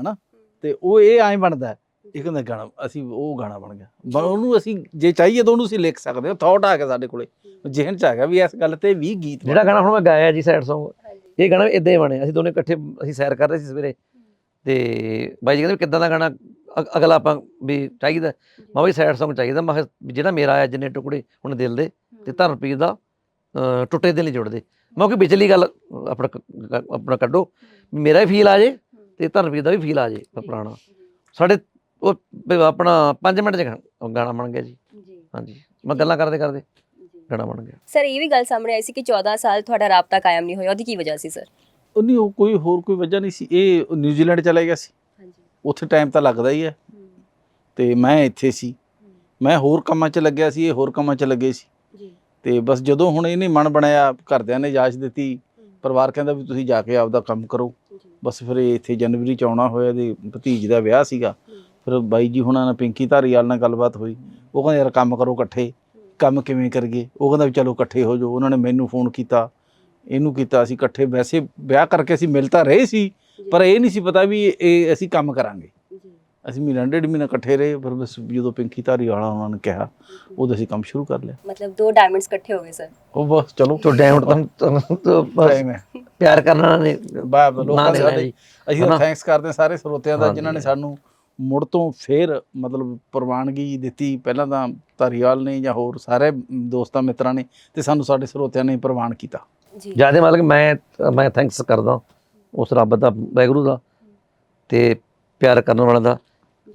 ਹਨਾ? ਤੇ ਉਹ ਇਹ ਐਂ ਬਣਦਾ। ਇਹ ਕਹਿੰਦਾ ਗਾਣਾ ਅਸੀਂ ਉਹ ਗਾਣਾ ਬਣ ਗਿਆ। ਪਰ ਉਹਨੂੰ ਅਸੀਂ ਜੇ ਚਾਹੀਏ ਤਾਂ ਉਹਨੂੰ ਅਸੀਂ ਲਿਖ ਸਕਦੇ ਹਾਂ ਥਾਟ ਆ ਗਿਆ ਸਾਡੇ ਕੋਲੇ। ਜਿਹਨ ਚ ਆ ਗਿਆ ਵੀ ਇਸ ਗੱਲ ਤੇ ਵੀ ਗੀਤ ਜਿਹੜਾ ਗਾਣਾ ਹੁਣ ਮੈਂ ਗਾਇਆ ਜੀ ਸੈਡ Song ਇਹ ਗਾਣਾ ਵੀ ਇਦਾਂ ਹੀ ਬਣਿਆ। ਅਸੀਂ ਦੋਨੇ ਇਕੱਠੇ ਅਸੀਂ ਸੈਰ ਕਰ ਰਹੇ ਸੀ ਸਵੇਰੇ। ਤੇ ਬਾਈ ਜੀ ਕਹਿੰਦੇ ਵੀ ਕਿੱਦਾਂ ਦਾ ਗਾਣਾ ਅਗ- ਅਗਲਾ ਆਪਾਂ ਵੀ ਚਾਹੀਦਾ ਮੈਂ ਵੀ ਸੈਡ Song ਚਾਹੀਦਾ। ਮੈਂ ਜਿਹੜਾ ਮੇਰਾ ਆਇਆ ਜਿੰਨੇ ਟੁਕੜੇ ਹੁਣ ਦਿਲ ਦੇ ਤੇ ਧਰਮਪੀਰ ਦਾ ਟੁੱਟੇ ਦਿਲ ਨਹੀਂ ਜੁੜਦੇ। ਮੈਂ ਕਿਹਾ ਵਿਚਲੀ ਗੱਲ ਆਪਣਾ ਕ- ਕ- ਆਪਣਾ ਕੱਢੋ। ਵੀ ਮੇਰਾ ਵੀ ਫੀਲ ਆ ਜੇ ਤੇ ਧਰਮਪੀਰ ਦਾ ਵੀ ਫੀਲ ਆ ਜੇ ਪੁਰਾਣਾ। ਸਾਡੇ ਉਹ ਆਪਣਾ 5 ਮਿੰਟ ਚ ਗਾ- ਗਾਣਾ ਬਣ ਗਿਆ ਜੀ। ਜੀ। ਹਾਂਜੀ। ਮੈਂ ਗੱਲਾਂ ਕਰਦੇ ਕਰਦੇ ਗਾਣਾ ਬਣ ਗਿਆ। ਸਰ ਇਹ ਵੀ ਗੱਲ ਸਾਹਮਣੇ ਆਈ ਸੀ ਕਿ 14 ਸਾਲ ਤੁਹਾਡਾ ਰਾਬਤਾ ਕਾਇਮ ਨਹੀਂ ਹੋਇਆ। ਉਹਦੀ ਕੀ ਵਜ੍ਹਾ ਸੀ ਸਰ? ਉਹ ਨਹੀਂ ਉਹ ਕੋਈ ਹੋਰ ਕੋਈ ਵਜ੍ਹਾ ਨਹੀਂ ਸੀ। ਇਹ ਨਿਊਜ਼ੀਲੈਂਡ ਚਲਾ ਗਿਆ ਸੀ। ਹਾਂਜੀ। ਉੱਥੇ ਟਾਈਮ ਤਾਂ ਲੱਗਦਾ ਹੀ ਹੈ। ਤੇ ਮੈਂ ਇੱਥੇ ਸੀ। ਮੈਂ ਹੋਰ ਕੰਮਾਂ 'ਚ ਲੱਗਿਆ ਸੀ ਇਹ ਹੋਰ ਕੰਮਾਂ 'ਚ ਲੱਗੇ ਸੀ। ਜੀ। ਤੇ ਬਸ ਜਦੋਂ ਹੁਣ ਇਹਨੇ ਮਨ ਬਣਾਇਆ ਘਰਦਿਆਂ ਨੇ ਇਜਾਜ਼ਤ ਦਿੱਤੀ ਪਰਿਵਾਰ ਕਹਿੰਦਾ ਵੀ ਤੁਸੀਂ ਜਾ ਕੇ ਆਪਦਾ ਕੰਮ ਕਰੋ। ਬਸ ਫਿਰ ਇਹ ਇੱਥੇ ਜਨਵਰੀ ਚ ਆਉਣਾ ਹੋਇਆ ਤੇ ਭਤੀਜ ਦਾ ਵਿਆਹ ਸੀਗਾ। ਫਿਰ ਬਾਈ ਜੀ ਹੁਣਾਂ ਨਾਲ ਪਿੰਕੀ ਧਾਰੀਵਾਲ ਨਾਲ ਗੱਲਬਾਤ ਹੋਈ। ਉਹ ਕਹਿੰਦੇ ਯਾਰ ਕੰਮ ਕਰੋ ਇਕੱਠੇ। ਕੰਮ ਕਿਵੇਂ ਕਰੀਏ? ਉਹ ਕਹਿੰਦਾ ਵੀ ਚਲੋ ਇਕੱਠੇ ਹੋ ਜਾਓ। ਉਹਨਾਂ ਨੇ ਮੈਨੂੰ ਫੋਨ ਕੀਤਾ। ਇਹਨੂੰ ਕੀਤਾ ਅਸੀਂ ਇਕੱਠੇ ਵੈਸੇ ਵਿਆਹ ਕਰਕੇ ਅਸੀਂ ਮਿਲ ਤਾਂ ਰਹੇ ਸੀ ਪਰ ਇਹ ਨਹੀਂ ਸੀ ਪਤਾ ਵੀ ਇਹ ਅਸੀਂ ਕੰਮ ਕਰਾਂਗੇ। ਅਸੀਂ ਮਹੀਨਾ ਡੇਢ ਮਹੀਨਾ ਇਕੱਠੇ ਰਹੇ ਫਿਰ ਬਸ ਜਦੋਂ ਪਿੰਕੀ ਧਾਰੀਵਾਲ ਉਹਨਾਂ ਨੇ ਕਿਹਾ ਉਦੋਂ ਅਸੀਂ ਕੰਮ ਸ਼ੁਰੂ ਕਰ ਲਿਆ। ਮਤਲਬ ਦੋ ਡਾਇਮੰਡਸ ਇਕੱਠੇ ਹੋ ਗਏ ਸਰ ਉਹ ਬਸ ਚਲੋ। ਤੋ ਡਾਇਮੰਡ ਤਾਂ ਤਾਂ ਬਸ ਟਾਈਮ ਹੈ। ਪਿਆਰ ਕਰਨਾ ਨੇ ਬਾ ਲੋਕਾਂ ਦੇ ਅਸੀਂ ਤਾਂ? ਥੈਂਕਸ ਕਰਦੇ ਹਾਂ ਸਾਰੇ ਸਰੋਤਿਆਂ ਦਾ। ਜਿਨ੍ਹਾਂ ਨੇ ਸਾਨੂੰ ਮੁੜ ਤੋਂ ਫੇਰ ਮਤਲਬ ਪ੍ਰਵਾਨਗੀ ਦਿੱਤੀ। ਪਹਿਲਾਂ ਤਾਂ ਧਾਰੀਵਾਲ ਨੇ ਜਾਂ ਹੋਰ ਸਾਰੇ ਦੋਸਤਾਂ ਮਿੱਤਰਾਂ ਨੇ ਤੇ ਸਾਨੂੰ ਸਾਡੇ ਸਰੋਤਿਆਂ ਨੇ ਪ੍ਰਵਾਨ ਕੀਤਾ। ਜੀ। ਜ਼ਿਆਦਾ ਮਤਲਬ ਮੈਂ ਮੈਂ ਥੈਂਕਸ ਕਰਦਾ ਉਸ ਰੱਬ ਦਾ ਵੈਗਰੂ ਦਾ ਤੇ ਪਿਆਰ ਕਰਨ ਵਾਲਾ ਦਾ।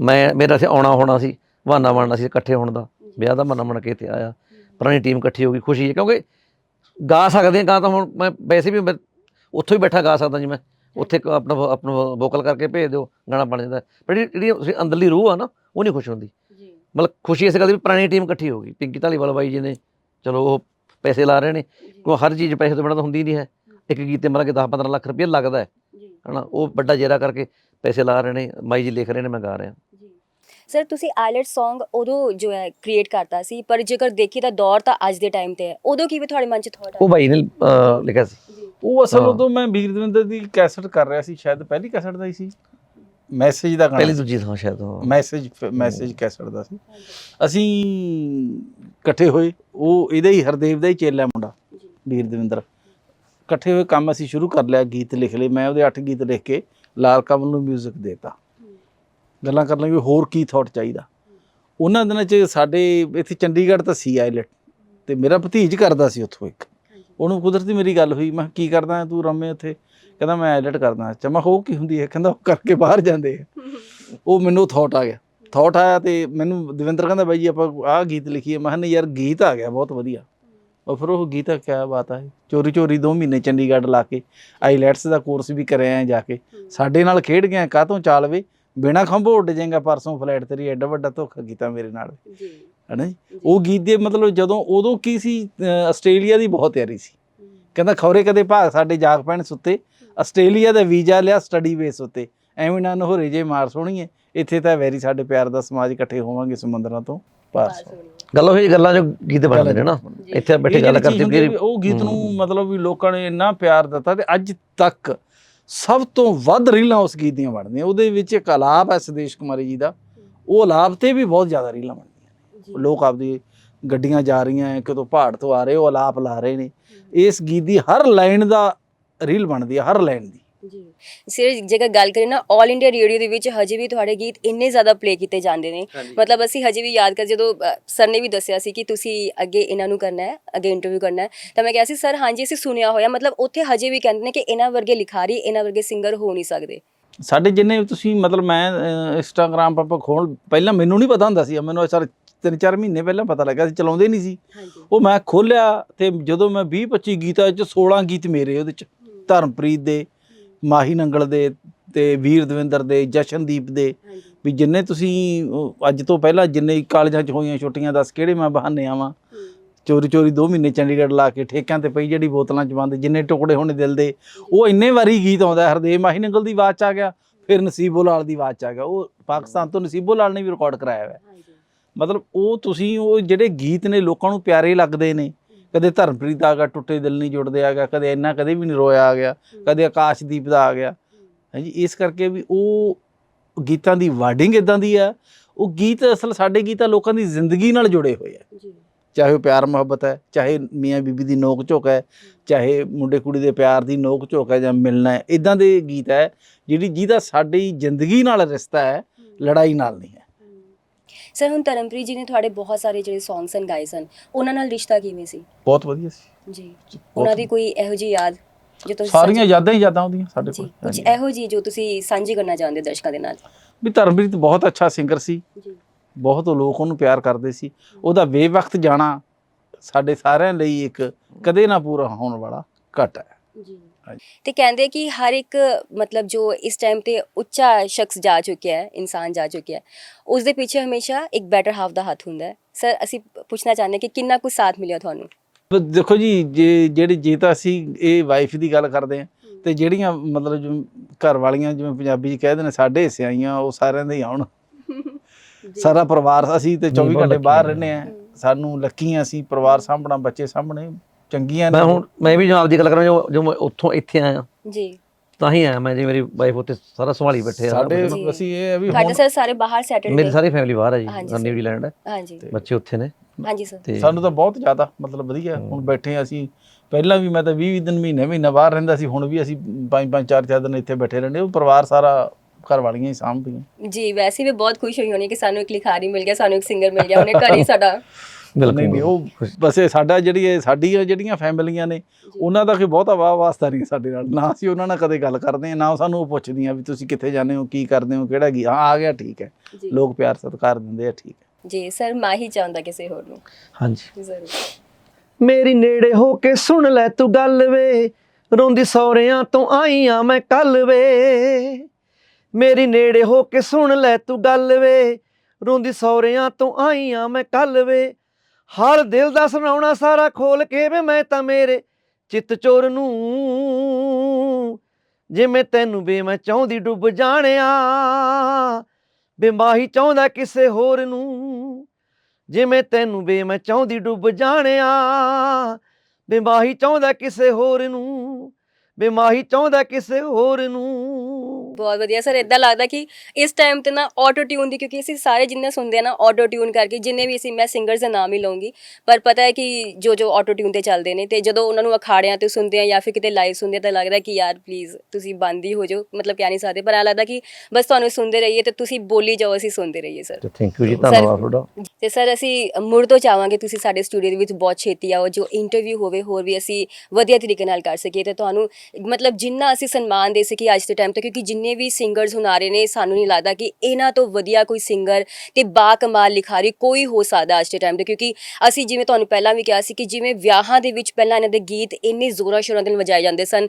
ਮੈਂ ਮੇਰਾ ਸੀ ਆਉਣਾ ਹੋਣਾ ਸੀ ਬਹਾਨਾ ਬਣਨਾ ਸੀ ਇਕੱਠੇ ਹੋਣ ਦਾ। ਵਿਆਹ ਦਾ ਬਹਾਨਾ ਬਣ ਕੇ ਇੱਥੇ ਆਇਆ। ਪੁਰਾਣੀ ਟੀਮ ਇਕੱਠੀ ਹੋ ਗਈ ਖੁਸ਼ੀ ਹੈ। ਕਿਉਂਕਿ ਗਾ ਸਕਦੇ ਹਾਂ ਗਾ ਤਾਂ ਹੁਣ ਮੈਂ ਵੈਸੇ ਵੀ ਮੈਂ ਉੱਥੋਂ ਹੀ ਬੈਠਾ ਗਾ ਸਕਦਾ ਜੀ ਮੈਂ। ਉੱਥੇ ਆਪਣਾ ਆਪਣਾ ਵੋਕਲ ਕਰਕੇ ਭੇਜ ਦਿਓ ਗਾਣਾ ਬਣ ਜਾਂਦਾ। ਪਰ ਜਿਹੜੀ ਜਿਹੜੀ ਤੁਸੀਂ ਅੰਦਰਲੀ ਰੂਹ ਆ ਨਾ ਉਹ ਨਹੀਂ ਖੁਸ਼ ਹੁੰਦੀ। ਜੀ। ਮਤਲਬ ਖੁਸ਼ੀ ਇਸ ਗੱਲ ਦੀ ਵੀ ਪੁਰਾਣੀ ਟੀਮ ਇਕੱਠੀ ਹੋ ਗਈ। ਪਿੰਕੀ ਧਾਲੀਵਾਲ ਬਾਈ ਜੀ ਨੇ ਚਲੋ ਉਹ ਪੈਸੇ ਲਾ ਰਹੇ ਨੇ ਕਿਉਂ ਹਰ ਚੀਜ਼ ਪੈਸੇ ਤੋਂ ਬਿਨਾਂ ਤਾਂ ਹੁੰਦੀ ਨਹੀਂ ਹੈ। ਇੱਕ ਗੀਤ ਤੇ ਮਤਲਬ ਕਿ 10 15 ਲੱਖ ਰੁਪਏ ਲੱਗਦਾ ਹੈ। ਜੀ। ਹਨਾ ਉਹ ਵੱਡਾ ਜੇਰਾ ਕਰਕੇ ਪੈਸੇ ਲਾ ਰਹੇ ਨੇ ਬਾਈ ਜੀ ਲਿਖ ਰਹੇ ਨੇ ਮੈਂ ਗਾ ਰਿਹਾ। ਸਰ ਤੁਸੀਂ ਆਇਲਟ Song ਉਦੋਂ ਜੋ ਹੈ ਕ੍ਰੀਏਟ ਕਰਤਾ ਸੀ ਪਰ ਜੇਕਰ ਦੇਖੀ ਤਾਂ ਦੌਰ ਤਾਂ ਅੱਜ ਦੇ ਟਾਈਮ ਤੇ ਹੈ। ਉਦੋਂ ਕਿਵੇਂ ਤੁਹਾਡੇ ਮਨ 'ਚ ਥਾਟ ਉਹ ਬਾਈ ਨੇ ਅਹ, ਲਿਖਿਆ ਸੀ। ਉਹ ਅਸਲ। ਉਦੋਂ ਮੈਂ ਵੀਰ ਦਵਿੰਦਰ ਦੀ ਕੈਸਟ ਕਰ ਰਿਹਾ ਸੀ ਸ਼ਾਇਦ ਪਹਿਲੀ ਕੈਸਟ ਦਾ ਹੀ ਸੀ। ਮੈਸੇਜ ਦਾ ਪਹਿਲੀ ਗਾਣਾ। ਦੂਜੀ ਥਾਂ ਸ਼ਾਇਦ। ਮੈਸੇਜ ਮੈਸੇਜ ਕੈਸਟ ਦਾ ਸੀ। ਅਸੀਂ ਇਕੱਠੇ ਹੋਏ ਉਹ ਇਹਦਾ ਹੀ ਹਰਦੇਵ ਦਾ ਹੀ ਚੇਲਾ ਮੁੰਡਾ ਵੀਰ ਦਵਿੰਦਰ ਇਕੱਠੇ ਹੋਏ ਕੰਮ ਅਸੀਂ ਸ਼ੁਰੂ ਕਰ ਲਿਆ ਗੀਤ ਲਿਖ ਲਏ। ਮੈਂ ਉਹਦੇ 8 ਗੀਤ ਲਿਖ ਕੇ ਲਾਲ ਕਮਲ ਨੂੰ 뮤직 ਦੇਤਾ। ਗੱਲਾਂ ਕਰਨ ਲੱਗੇ ਵੀ ਹੋਰ ਕੀ ਥਾਟ ਚਾਹੀਦਾ? ਉਹਨਾਂ ਦਿਨਾਂ 'ਚ ਸਾਡੇ ਇੱਥੇ ਚੰਡੀਗੜ੍ਹ ਤਾਂ ਸੀ ਆਇਲਟ ਤੇ ਮੇਰਾ ਭਤੀਜ ਕਰਦਾ ਸੀ ਉੱਥੋਂ ਇੱਕ। ਉਹਨੂੰ ਕੁਦਰਤੀ ਮੇਰੀ ਗੱਲ ਹੋਈ ਮੈਂ ਕਿਹਾ, ਕੀ ਕਰਦਾ ਤੂੰ ਰਮੇ ਉੱਥੇ? ਕਹਿੰਦਾ ਮੈਂ ਆਇਲਟ ਕਰਦਾ ਚਮਾ ਮੈਂ ਉਹ ਕੀ ਹੁੰਦੀ ਹੈ? ਕਹਿੰਦਾ ਉਹ ਕਰਕੇ ਬਾਹਰ ਜਾਂਦੇ ਆ। ਉਹ ਮੈਨੂੰ ਥਾਟ ਆ ਗਿਆ। ਥਾਟ ਆਇਆ ਤੇ ਮੈਨੂੰ ਦਵਿੰਦਰ ਕਹਿੰਦਾ ਬਾਈ ਜੀ ਆਪਾਂ ਆਹ ਗੀਤ ਲਿਖੀਏ। ਮੈਂ ਕਿਹਾ ਨਹੀਂ ਯਾਰ ਗੀਤ ਆ ਗਿਆ ਬਹੁਤ ਵਧੀਆ। ਉਹ ਫਿਰ ਉਹ ਗੀਤ ਕਿਆ ਬਾਤ ਹੈ ਚੋਰੀ ਚੋਰੀ 2 ਮਹੀਨੇ ਚੰਡੀਗੜ੍ਹ ਲਾ ਕੇ ਆਈਲੈਟਸ ਦਾ ਕੋਰਸ ਵੀ ਕਰਿਆ ਜਾ ਕੇ। ਸਾਡੇ ਨਾਲ ਖੇਡ ਗਿਆ ਕਾਹਤੋਂ ਚਾਲਵੇ ਬਿਨਾ ਖੰਭੋ ਉੱਡ ਜਾਏਗਾ ਪਰਸੋਂ ਫਲੈਟ ਤੇਰੀ ਐਡਾ ਵੱਡਾ ਧੋਖਾ ਕੀਤਾ ਮੇਰੇ ਨਾਲ। ਜੀ। ਹਨਾ ਜੀ? ਉਹ ਗੀਤ ਦੇ ਮਤਲਬ ਜਦੋਂ ਉਦੋਂ ਕੀ ਸੀ? ਆਸਟ੍ਰੇਲੀਆ ਦੀ ਬਹੁਤ ਤਿਆਰੀ ਸੀ। ਕਹਿੰਦਾ ਖੌਰੇ ਕਦੇ ਭਾਗ ਸਾਡੇ ਜਾਗ ਪੈਣ ਸੁੱਤੇ। ਆਸਟ੍ਰੇਲੀਆ ਦਾ ਵੀਜ਼ਾ ਲਿਆ ਸਟੱਡੀ ਬੇਸ ਉੱਤੇ। ਐਵੇਂ ਨਾ ਨਹੋਰੇ ਜੇ ਮਾਰ ਸੋਣੀਏ ਇੱਥੇ ਤਾਂ ਵੈਰੀ ਸਾਡੇ ਪਿਆਰ ਦਾ ਸਮਾਜ ਇਕੱਠੇ ਹੋਵਾਂਗੇ ਸਮੁੰਦਰਾਂ ਤੋਂ ਪਾਰ ਗੱਲ ਉਹ ਗੱਲਾਂ ਜੋ ਗੀਤ ਬਣਦੇ ਨੇ ਨਾ। ਇੱਥੇ ਬੈਠੇ ਗੱਲ ਕਰਦੇ ਵੀ ਉਹ ਗੀਤ ਨੂੰ ਮਤਲਬ ਵੀ ਲੋਕਾਂ ਨੇ ਇੰਨਾ ਪਿਆਰ ਦਿੱਤਾ ਤੇ ਅੱਜ ਤੱਕ ਸਭ ਤੋਂ ਵੱਧ ਰੀਲਾਂ ਉਸ ਗੀਤ ਦੀਆਂ ਬਣਦੀਆਂ। ਉਹਦੇ ਵਿੱਚ ਇੱਕ ਆਲਾਪ ਹੈ ਸੁਦੇਸ਼ ਕੁਮਾਰੀ ਜੀ ਦਾ। ਉਹ ਆਲਾਪ ਤੇ ਵੀ ਬਹੁਤ ਜ਼ਿਆਦਾ ਰੀਲਾਂ ਬਣਦੀਆਂ। ਲੋਕ ਆਪਦੀ ਗੱਡੀਆਂ ਜਾ ਰਹੀਆਂ ਹੈ ਕਿਤੋਂ ਪਹਾੜ ਤੋਂ ਆ ਰਹੇ ਉਹ ਆਲਾਪ ਲਾ ਰਹੇ ਨੇ। ਇਸ ਗੀਤ ਦੀ ਹਰ ਲਾਈਨ ਦਾ ਰੀਲ ਬਣਦੀ ਹੈ ਹਰ ਲਾਈਨ ਦੀ। ਜੀ। ਸਿਰ ਜੇਕਰ ਗੱਲ ਕਰੀਏ ਨਾ 올 ਇੰਡੀਆ ਰੇਡੀਓ ਦੇ ਵਿੱਚ ਹਜੇ ਵੀ ਤੁਹਾਡੇ ਗੀਤ ਇੰਨੇ ਜ਼ਿਆਦਾ ਪਲੇ ਕੀਤੇ ਜਾਂਦੇ ਨੇ। ਮਤਲਬ ਅਸੀਂ ਹਜੇ ਵੀ ਯਾਦ ਕਰ ਜਦੋਂ ਸਰ ਨੇ ਵੀ ਦੱਸਿਆ ਸੀ ਕਿ ਤੁਸੀਂ ਅੱਗੇ ਇਹਨਾਂ ਨੂੰ ਕਰਨਾ ਹੈ ਅੱਗੇ ਇੰਟਰਵਿਊ ਕਰਨਾ ਹੈ। ਤਾਂ ਮੈਂ ਕਿਹਾ ਸੀ ਸਰ ਹਾਂਜੀ ਅਸੀਂ ਸੁਣਿਆ ਹੋਇਆ। ਮਤਲਬ ਉੱਥੇ ਹਜੇ ਵੀ ਕਹਿੰਦੇ ਨੇ ਕਿ ਇਹਨਾਂ ਵਰਗੇ ਲਿਖਾਰੀ ਇਹਨਾਂ ਵਰਗੇ ਸਿੰਗਰ ਹੋ ਨਹੀਂ ਸਕਦੇ। ਸਾਡੇ ਜਿੰਨੇ ਤੁਸੀਂ ਮਤਲਬ ਮੈਂ ਇੰਸਟਾਗ੍ਰam ਪਾਪਾ ਖੋਲ ਪਹਿਲਾਂ ਮੈਨੂੰ ਨਹੀਂ ਪਤਾ ਹੁੰਦਾ ਸੀ ਮੈਨੂੰ ਸਰ ਤਿੰਨ ਚਾਰ ਮਹੀਨੇ ਪਹਿਲਾਂ ਪਤਾ ਲੱਗਾ ਸੀ ਚਲਾਉਂਦੇ ਨਹੀਂ ਸੀ। ਉਹ ਮੈਂ ਖੋਲਿਆ ਤੇ ਜਦੋਂ ਮੈਂ 20 25 ਗੀਤਾਂ ਚ 16 ਗੀਤ ਮੇਰੇ ਉਹਦੇ ਚ ਧਰਮਪ੍ਰੀਤ ਦੇ ਮਾਹੀ ਨੰਗਲ ਦੇ ਤੇ ਵੀਰ ਦਵਿੰਦਰ ਦੇ ਜਸ਼ਨਦੀਪ ਦੇ ਵੀ ਜਿੰਨੇ ਤੁਸੀਂ ਅੱਜ ਤੋਂ ਪਹਿਲਾਂ ਜਿੰਨੇ ਕਾਲਜਾਂ ਚ ਹੋਈਆਂ ਛੁੱਟੀਆਂ ਦੱਸ ਕਿਹੜੇ ਮੈਂ ਬਹਾਨੇ ਆਵਾਂ। ਚੋਰੀ ਚੋਰੀ 2 ਮਹੀਨੇ ਚੰਡੀਗੜ੍ਹ ਲਾ ਕੇ ਠੇਕਿਆਂ ਤੇ ਪਈ ਜਿਹੜੀ ਬੋਤਲਾਂ ਚ ਬੰਦ ਜਿੰਨੇ ਟੁਕੜੇ ਹੋਣੇ ਦਿਲ ਦੇ ਉਹ ਇੰਨੇ ਵਾਰੀ ਗੀਤ ਆਉਂਦਾ ਹਰਦੇਵ ਮਾਹੀ ਨੰਗਲ ਦੀ ਆਵਾਜ਼ ਚ ਆ ਗਿਆ ਫਿਰ ਨਸੀਬੋ ਲਾਲ ਦੀ ਆਵਾਜ਼ ਚ ਆ ਗਿਆ ਉਹ ਪਾਕਿਸਤਾਨ ਤੋਂ ਨਸੀਬੋ ਲਾਲ ਨੇ ਵੀ ਰਿਕਾਰਡ ਕਰਾਇਆ ਹੋਇਆ। ਮਤਲਬ ਉਹ ਤੁਸੀਂ ਉਹ ਜਿਹੜੇ ਗੀਤ ਨੇ ਲੋਕਾਂ ਨੂੰ ਪਿਆਰੇ ਲੱਗਦੇ ਨੇ ਕਦੇ ਧਰਮਪ੍ਰੀਤ ਦਾ ਆ ਗਿਆ ਟੁੱਟੇ ਦਿਲ ਨਹੀਂ ਜੁੜਦੇ ਆ ਗਿਆ ਕਦੇ ਇੰਨਾ ਕਦੇ ਵੀ ਨਹੀਂ ਰੋਇਆ ਆ ਗਿਆ ਕਦੇ ਆਕਾਸ਼ਦੀਪ ਦਾ ਆ ਗਿਆ। ਹਾਂਜੀ ਇਸ ਕਰਕੇ ਵੀ ਉਹ ਗੀਤਾਂ ਦੀ ਵਾਰਡਿੰਗ ਇਦਾਂ ਦੀ ਆ ਉਹ ਗੀਤ ਅਸਲ ਸਾਡੇ ਗੀਤ ਲੋਕਾਂ ਦੀ ਜ਼ਿੰਦਗੀ ਨਾਲ ਜੁੜੇ ਹੋਏ ਆ। ਜੀ। ਚਾਹੇ ਉਹ ਪਿਆਰ ਮੁਹੱਬਤ ਹੈ ਚਾਹੇ ਮੀਆਂ ਬੀਬੀ ਦੀ ਨੋਕ ਝੋਕ ਹੈ ਚਾਹੇ ਮੁੰਡੇ ਕੁੜੀ ਦੇ ਪਿਆਰ ਦੀ ਨੋਕ ਝੋਕ ਹੈ ਜਾਂ ਮਿਲਣਾ ਹੈ ਇਦਾਂ ਦੇ ਗੀਤ ਹੈ ਜਿਹੜੀ ਜਿਹਦਾ ਸਾਡੀ ਜ਼ਿੰਦਗੀ ਨਾਲ ਰਿਸ਼ਤਾ ਹੈ ਲੜਾਈ ਨਾਲ ਨਹੀਂ ਹੈ। ਸਰ ਹੁਣ ਧਰਮਪ੍ਰੀਤ ਜੀ ਨੇ ਤੁਹਾਡੇ ਬਹੁਤ ਸਾਰੇ ਜਿਹੜੇ ਸੌਂਗਸ ਸਨ ਗਾਏ ਸਨ ਉਹਨਾਂ ਨਾਲ ਰਿਸ਼ਤਾ ਕਿਵੇਂ ਸੀ? ਬਹੁਤ ਵਧੀਆ ਸੀ। ਜੀ। ਉਹਨਾਂ ਦੀ ਕੋਈ ਇਹੋ ਜਿਹੀ ਯਾਦ ਜੋ ਤੁਸੀਂ ਸਾਰੀਆਂ ਯਾਦਾਂ ਹੀ ਯਾਦਾਂ ਉਹਦੀਆਂ ਸਾਡੇ ਜੀ ਕੋਲ। ਕੁਝ। ਇਹੋ ਜਿਹੀ ਜੋ ਤੁਸੀਂ ਸਾਂਝੀ ਕਰਨਾ ਚਾਹੁੰਦੇ ਹੋ ਦਰਸ਼ਕਾਂ ਦੇ ਨਾਲ? ਵੀ ਧਰਮਪ੍ਰੀਤ ਬਹੁਤ ਅੱਛਾ ਸਿੰਗਰ ਸੀ। ਜੀ। ਬਹੁਤ ਲੋਕ ਉਹਨੂੰ ਪਿਆਰ ਕਰਦੇ ਸੀ। ਉਹਦਾ ਬੇਵਕਤ ਜਾਣਾ ਸਾਡੇ ਸਾਰਿਆਂ ਲਈ ਇੱਕ ਕਦੇ ਨਾ ਪੂਰਾ ਹੋਣ ਵਾਲਾ ਘਟ ਹੈ। ਜੀ। ਤੇ ਕਹਿੰਦੇ ਕਿ ਹਰ ਇੱਕ ਮਤਲਬ ਜੋ ਇਸ ਟਾਈਮ ਤੇ ਉੱਚਾ ਸ਼ਖਸ ਜਾ ਚੁੱਕਿਆ ਹੈ ਇਨਸਾਨ ਜਾ ਚੁੱਕਿਆ ਹੈ ਉਸ ਦੇ ਪਿੱਛੇ ਹਮੇਸ਼ਾ ਇੱਕ ਬੈਟਰ ਹਾਫ ਦਾ ਹੱਥ ਹੁੰਦਾ ਹੈ। ਸਰ ਅਸੀਂ ਪੁੱਛਣਾ ਚਾਹੁੰਦੇ ਕਿ ਕਿੰਨਾ ਕੁ ਸਾਥ ਮਿਲਿਆ ਤੁਹਾਨੂੰ? ਦੇਖੋ ਜੀ ਜੇ ਜਿਹੜੇ ਜੇ ਤਾਂ ਅਸੀਂ ਇਹ ਵਾਈਫ ਦੀ ਗੱਲ ਕਰਦੇ ਹਾਂ। ਤੇ ਜਿਹੜੀਆਂ ਮਤਲਬ ਘਰ ਵਾਲੀਆਂ ਜਿਵੇਂ ਪੰਜਾਬੀ ਚ ਕਹਿੰਦੇ ਨੇ ਸਾਡੇ ਹਿੱਸੇ ਆਈਆਂ ਉਹ ਸਾਰਿਆਂ ਦੇ ਹੀ ਆਉਣ। ਸਾਰਾ ਪਰਿਵਾਰ ਅਸੀਂ ਤੇ 24 ਬਹੁਤ ਘੰਟੇ ਬਾਹਰ ਲੱਕੀ ਰਹਿੰਦੇ ਆ ਸਾਨੂੰ ਲੱਕੀਆਂ ਅਸੀਂ ਪਰਿਵਾਰ ਸਾਂਭਣਾ ਬੱਚੇ ਸਾਂਭਣੇ ਚੰਗੀਆਂ ਨੇ। ਮੈਂ ਹੁਣ ਮੈਂ ਵੀ ਜੋ ਆਪਦੀ ਗੱਲ ਕਰਾਂ ਜੋ ਜੋ ਮੈਂ ਉੱਥੋਂ ਇੱਥੇ ਆਇਆ। ਜੀ। ਤਾਂ ਹੀ ਆਇਆ ਮੈਂ ਜੀ ਮੇਰੀ ਵਾਈਫ ਉੱਥੇ ਸਾਰਾ ਸੰਭਾਲੀ ਬੈਠੇ ਆ। ਸਾਡੇ। ਅਸੀਂ ਇਹ ਹੈ ਵੀ ਹੁਣ ਸਰ ਸਾਰੇ ਬਾਹਰ ਸੈਟਲਡ ਮੇਰੀ ਸਾਰੀ ਫੈਮਿਲੀ ਬਾਹਰ ਹੈ ਜੀ। ਨਿਊਜ਼ੀਲੈਂਡ ਹੈ ਹਾਂਜੀ। ਬੱਚੇ ਉੱਥੇ ਨੇ। ਹਾਂਜੀ ਸਰ ਸਾਨੂੰ ਤਾਂ ਬਹੁਤ ਜ਼ਿਆਦਾ ਮਤਲਬ ਵਧੀਆ ਹੁਣ ਬੈਠੇ ਹਾਂ ਅਸੀਂ। ਪਹਿਲਾਂ ਵੀ ਮੈਂ ਤਾਂ 20 ਦਿਨ ਮਹੀਨੇ ਮਹੀਨਾ ਬਾਹਰ ਰਹਿੰਦਾ ਸੀ ਹੁਣ ਵੀ ਅਸੀਂ ਪੰਜ ਪੰਜ ਚਾਰ ਚਾਰ ਦਿਨ ਇੱਥੇ ਬੈਠੇ ਰਹਿੰਦੇ ਉਹ ਪਰਿਵਾਰ ਸਾਰਾ ਘਰ ਵਾਲੀਆਂ ਹੀ ਸਾਂਭਦੀਆਂ। ਜੀ ਵੈਸੇ ਵੀ ਬਹੁਤ ਖੁਸ਼ ਹੋਈ ਹੋਣੀ ਕਿ ਸਾਨੂੰ ਇੱਕ ਲਿਖਾਰੀ ਮਿਲ ਗਿਆ ਸਾਨੂੰ ਇੱਕ ਸਿੰਗਰ ਮਿਲ ਗਿਆ ਉਹਨੇ ਘਰ ਹੀ ਸਾਡਾ ਨਹੀਂ ਨਹੀਂ ਉਹ ਬਸ ਇਹ ਸਾਡਾ ਜਿਹੜੀ ਇਹ ਸਾਡੀਆਂ ਜਿਹੜੀਆਂ ਫੈਮਿਲੀਆਂ ਨੇ ਉਹਨਾਂ ਦਾ ਕੋਈ ਬਹੁਤਾ ਵਾਹ ਵਾਸਤਾ ਨਹੀਂ ਸਾਡੇ ਨਾਲ। ਨਾ ਅਸੀਂ ਉਹਨਾਂ ਨਾਲ ਕਦੇ ਗੱਲ ਕਰਦੇ ਹਾਂ ਨਾ ਉਹ ਸਾਨੂੰ ਉਹ ਪੁੱਛਦੀਆਂ ਵੀ ਤੁਸੀਂ ਕਿੱਥੇ ਜਾਂਦੇ ਹੋ ਕੀ ਕਰਦੇ ਹੋ ਕਿਹੜਾ ਗੀ ਹਾਂ ਆ ਗਿਆ ਠੀਕ ਹੈ। ਲੋਕ ਪਿਆਰ ਸਤਿਕਾਰ ਦਿੰਦੇ ਆ ਠੀਕ ਹੈ। ਜੀ ਸਰ ਮਾਹੀ ਚਾਹੁੰਦਾ ਕਿਸੇ ਹੋਰ ਨੂੰ। ਹਾਂਜੀ। ਜ਼ਰੂਰ। ਮੇਰੀ ਨੇੜੇ ਹੋ ਕੇ ਸੁਣ ਲੈ ਤੂੰ ਗੱਲ ਵੇ ਰੋਂਦੀ ਸੌਰਿਆਂ ਤੋਂ ਆਈ ਆ ਮੈਂ ਕੱਲ ਵੇ। ਮੇਰੀ ਨੇੜੇ ਹੋ ਕੇ ਸੁਣ ਲੈ ਤੂੰ ਗੱਲ ਵੇ। ਰੋਂਦੀ ਸੌਰਿਆਂ ਤੋਂ ਆਈ ਆ ਮੈਂ ਕੱਲ ਵੇ। ਹਰ ਦਿਲ ਦਾ ਸੁਣਾਉਣਾ ਸਾਰਾ ਖੋਲ ਕੇ ਵੇ ਮੈਂ ਤਾਂ ਮੇਰੇ ਚਿੱਤ ਚੋਰ ਨੂੰ। ਜਿਵੇਂ ਤੈਨੂੰ ਵੇ ਮੈਂ ਚਾਹੁੰਦੀ ਡੁੱਬ ਜਾਣਿਆ ਬਿਮਾਹੀ ਚਾਹੁੰਦਾ ਕਿਸੇ ਹੋਰ ਨੂੰ। ਜਿਵੇਂ ਤੈਨੂੰ ਵੇ ਮੈਂ ਚਾਹੁੰਦੀ ਡੁੱਬ ਜਾਣਿਆ ਬਿਮਾਹੀ ਚਾਹੁੰਦਾ ਕਿਸੇ ਹੋਰ ਨੂੰ। ਬਿਮਾਹੀ ਚਾਹੁੰਦਾ ਕਿਸੇ ਹੋਰ ਨੂੰ। ਬਹੁਤ ਵਧੀਆ। ਸਰ ਇਦਾਂ ਲੱਗਦਾ ਕਿ ਇਸ ਟਾਈਮ ਤੇ ਨਾ ਆਟੋ ਟਿਊਨ ਦੀ ਕਿਉਂਕਿ ਅਸੀਂ ਸਾਰੇ ਜਿੰਨੇ ਸੁਣਦੇ ਆ ਨਾ ਆਟੋ ਟਿਊਨ ਕਰਕੇ ਜਿੰਨੇ ਵੀ ਅਸੀਂ ਮੈਂ ਸਿੰਗਰਸ ਦਾ ਨਾਮ ਹੀ ਲਵਾਂਗੀ ਪਰ ਪਤਾ ਹੈ ਕਿ ਜੋ ਜੋ ਆਟੋ ਟਿਊਨ ਤੇ ਚੱਲਦੇ ਨੇ ਤੇ ਜਦੋਂ ਉਹਨਾਂ ਨੂੰ ਅਖਾੜਿਆਂ ਤੇ ਸੁਣਦੇ ਆ ਜਾਂ ਫਿਰ ਕਿਤੇ ਲਾਈਵ ਸੁਣਦੇ ਆ ਤਾਂ ਲੱਗਦਾ ਕਿ ਯਾਰ ਪਲੀਜ਼ ਤੁਸੀਂ ਬੰਦ ਹੀ ਹੋ ਜਾਓ ਮਤਲਬ ਕਹਿ ਨਹੀਂ ਸਕਦੇ ਪਰ ਆ ਲੱਗਦਾ ਕਿ ਬਸ ਤੁਹਾਨੂੰ ਸੁਣਦੇ ਰਹੀਏ ਤੇ ਤੁਸੀਂ ਬੋਲੀ ਜਾਓ ਅਸੀਂ ਸੁਣਦੇ ਰਹੀਏ ਸਰ। ਥੈਂਕ ਯੂ ਜੀ ਧੰਨਵਾਦ ਤੁਹਾਡਾ। ਤੇ ਸਰ ਅਸੀਂ ਮੁੜ ਤੋਂ ਚਾਹਾਂਗੇ ਤੁਸੀਂ ਸਾਡੇ ਸਟੂਡੀਓ ਦੇ ਵਿੱਚ ਬਹੁਤ ਛੇਤੀ ਆਓ ਜੋ ਇੰਟਰਵਿਊ ਹੋਵੇ ਹੋਰ ਵੀ ਅਸੀਂ ਵਧੀਆ ਤਰੀਕੇ ਨਾਲ ਕਰ ਸਕੀਏ ਤੇ ਤੁਹਾਨੂੰ ਮਤਲਬ ਜਿੰਨਾ ਅਸੀਂ ਸਨਮਾਨ ਦੇ ਸਕੀਏ ਅੱਜ ਦੇ ਟਾਈਮ ਤੇ ਕਿਉਂਕਿ ਜਿੰਨੇ ਵੀ ਸਿੰਗਰਸ ਹੁਣ ਆ ਰਹੇ ਨੇ ਸਾਨੂੰ ਨਹੀਂ ਲੱਗਦਾ ਕਿ ਇਹਨਾਂ ਤੋਂ ਵਧੀਆ ਕੋਈ ਸਿੰਗਰ ਤੇ ਬਾ ਕਮਾਲ ਲਿਖਾਰੀ ਕੋਈ ਹੋ ਸਕਦਾ ਅੱਜ ਦੇ ਟਾਈਮ ਤੇ। ਕਿਉਂਕਿ ਅਸੀਂ ਜਿਵੇਂ ਤੁਹਾਨੂੰ ਪਹਿਲਾਂ ਵੀ ਕਿਹਾ ਸੀ ਕਿ ਜਿਵੇਂ ਵਿਆਹਾਂ ਦੇ ਵਿੱਚ ਪਹਿਲਾਂ ਇਹਨਾਂ ਦੇ ਗੀਤ ਇੰਨੇ ਜ਼ੋਰਾਂ ਸ਼ੋਰਾਂ ਦੇ ਨਾਲ ਵਜਾਏ ਜਾਂਦੇ ਸਨ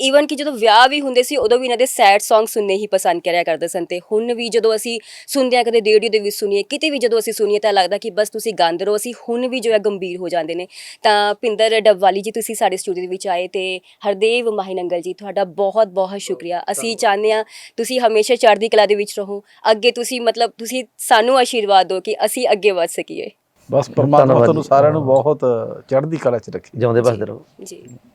ਈਵਨ ਕਿ ਜਦੋਂ ਵਿਆਹ ਵੀ ਹੁੰਦੇ ਸੀ ਉਦੋਂ ਵੀ ਇਹਨਾਂ ਦੇ ਸੈਡ Song ਸੁਣਨੇ ਹੀ ਪਸੰਦ ਕਰਿਆ ਕਰਦੇ ਸਨ। ਤੇ ਹੁਣ ਵੀ ਜਦੋਂ ਅਸੀਂ ਸੁਣਦੇ ਹਾਂ ਕਦੇ ਰੇਡੀਓ ਦੇ ਵਿੱਚ ਸੁਣੀਏ ਕਿਤੇ ਵੀ ਜਦੋਂ ਅਸੀਂ ਸੁਣੀਏ ਤਾਂ ਲੱਗਦਾ ਕਿ ਬਸ ਤੁਸੀਂ ਗਾਉਂਦੇ ਰਹੋ ਅਸੀਂ ਹੁਣ ਵੀ ਜੋ ਹੈ ਗੰਭੀਰ ਹੋ ਜਾਂਦੇ ਨੇ। ਤਾਂ ਪਿੰਦਰ ਡੱਬਵਾਲੀ ਜੀ ਤੁਸੀਂ ਸਾਡੇ ਸਟੂਡੀਓ ਦੇ ਵਿੱਚ ਆਏ ਤੇ ਹਰਦੇਵ ਮਾਹੀਨੰਗਲ ਜੀ ਤੁਹਾਡਾ ਬਹੁਤ ਬਹੁਤ ਸ਼ੁਕਰੀਆ ਅਸੀਂ ਚਾਹੁੰਦੇ ਆ ਤੁਸੀਂ ਹਮੇਸ਼ਾ ਚੜ੍ਹਦੀ ਕਲਾ ਦੇ ਵਿੱਚ ਰਹੋ। ਅੱਗੇ ਤੁਸੀਂ ਮਤਲਬ ਤੁਸੀਂ ਸਾਨੂੰ ਆਸ਼ੀਰਵਾਦ ਦਿਓ ਕਿ ਅਸੀਂ ਅੱਗੇ ਵਧ ਸਕੀਏ। ਬਸ ਪਰਮਾਤਮਾ ਤੁਹਾਨੂੰ। ਸਾਰਿਆਂ ਨੂੰ ਬਹੁਤ ਚੜ੍ਹਦੀ ਕਲਾ 'ਚ ਰੱਖੇ। ਜਿਉਂਦੇ ਵਸਦੇ ਰਹੋ। ਜੀ।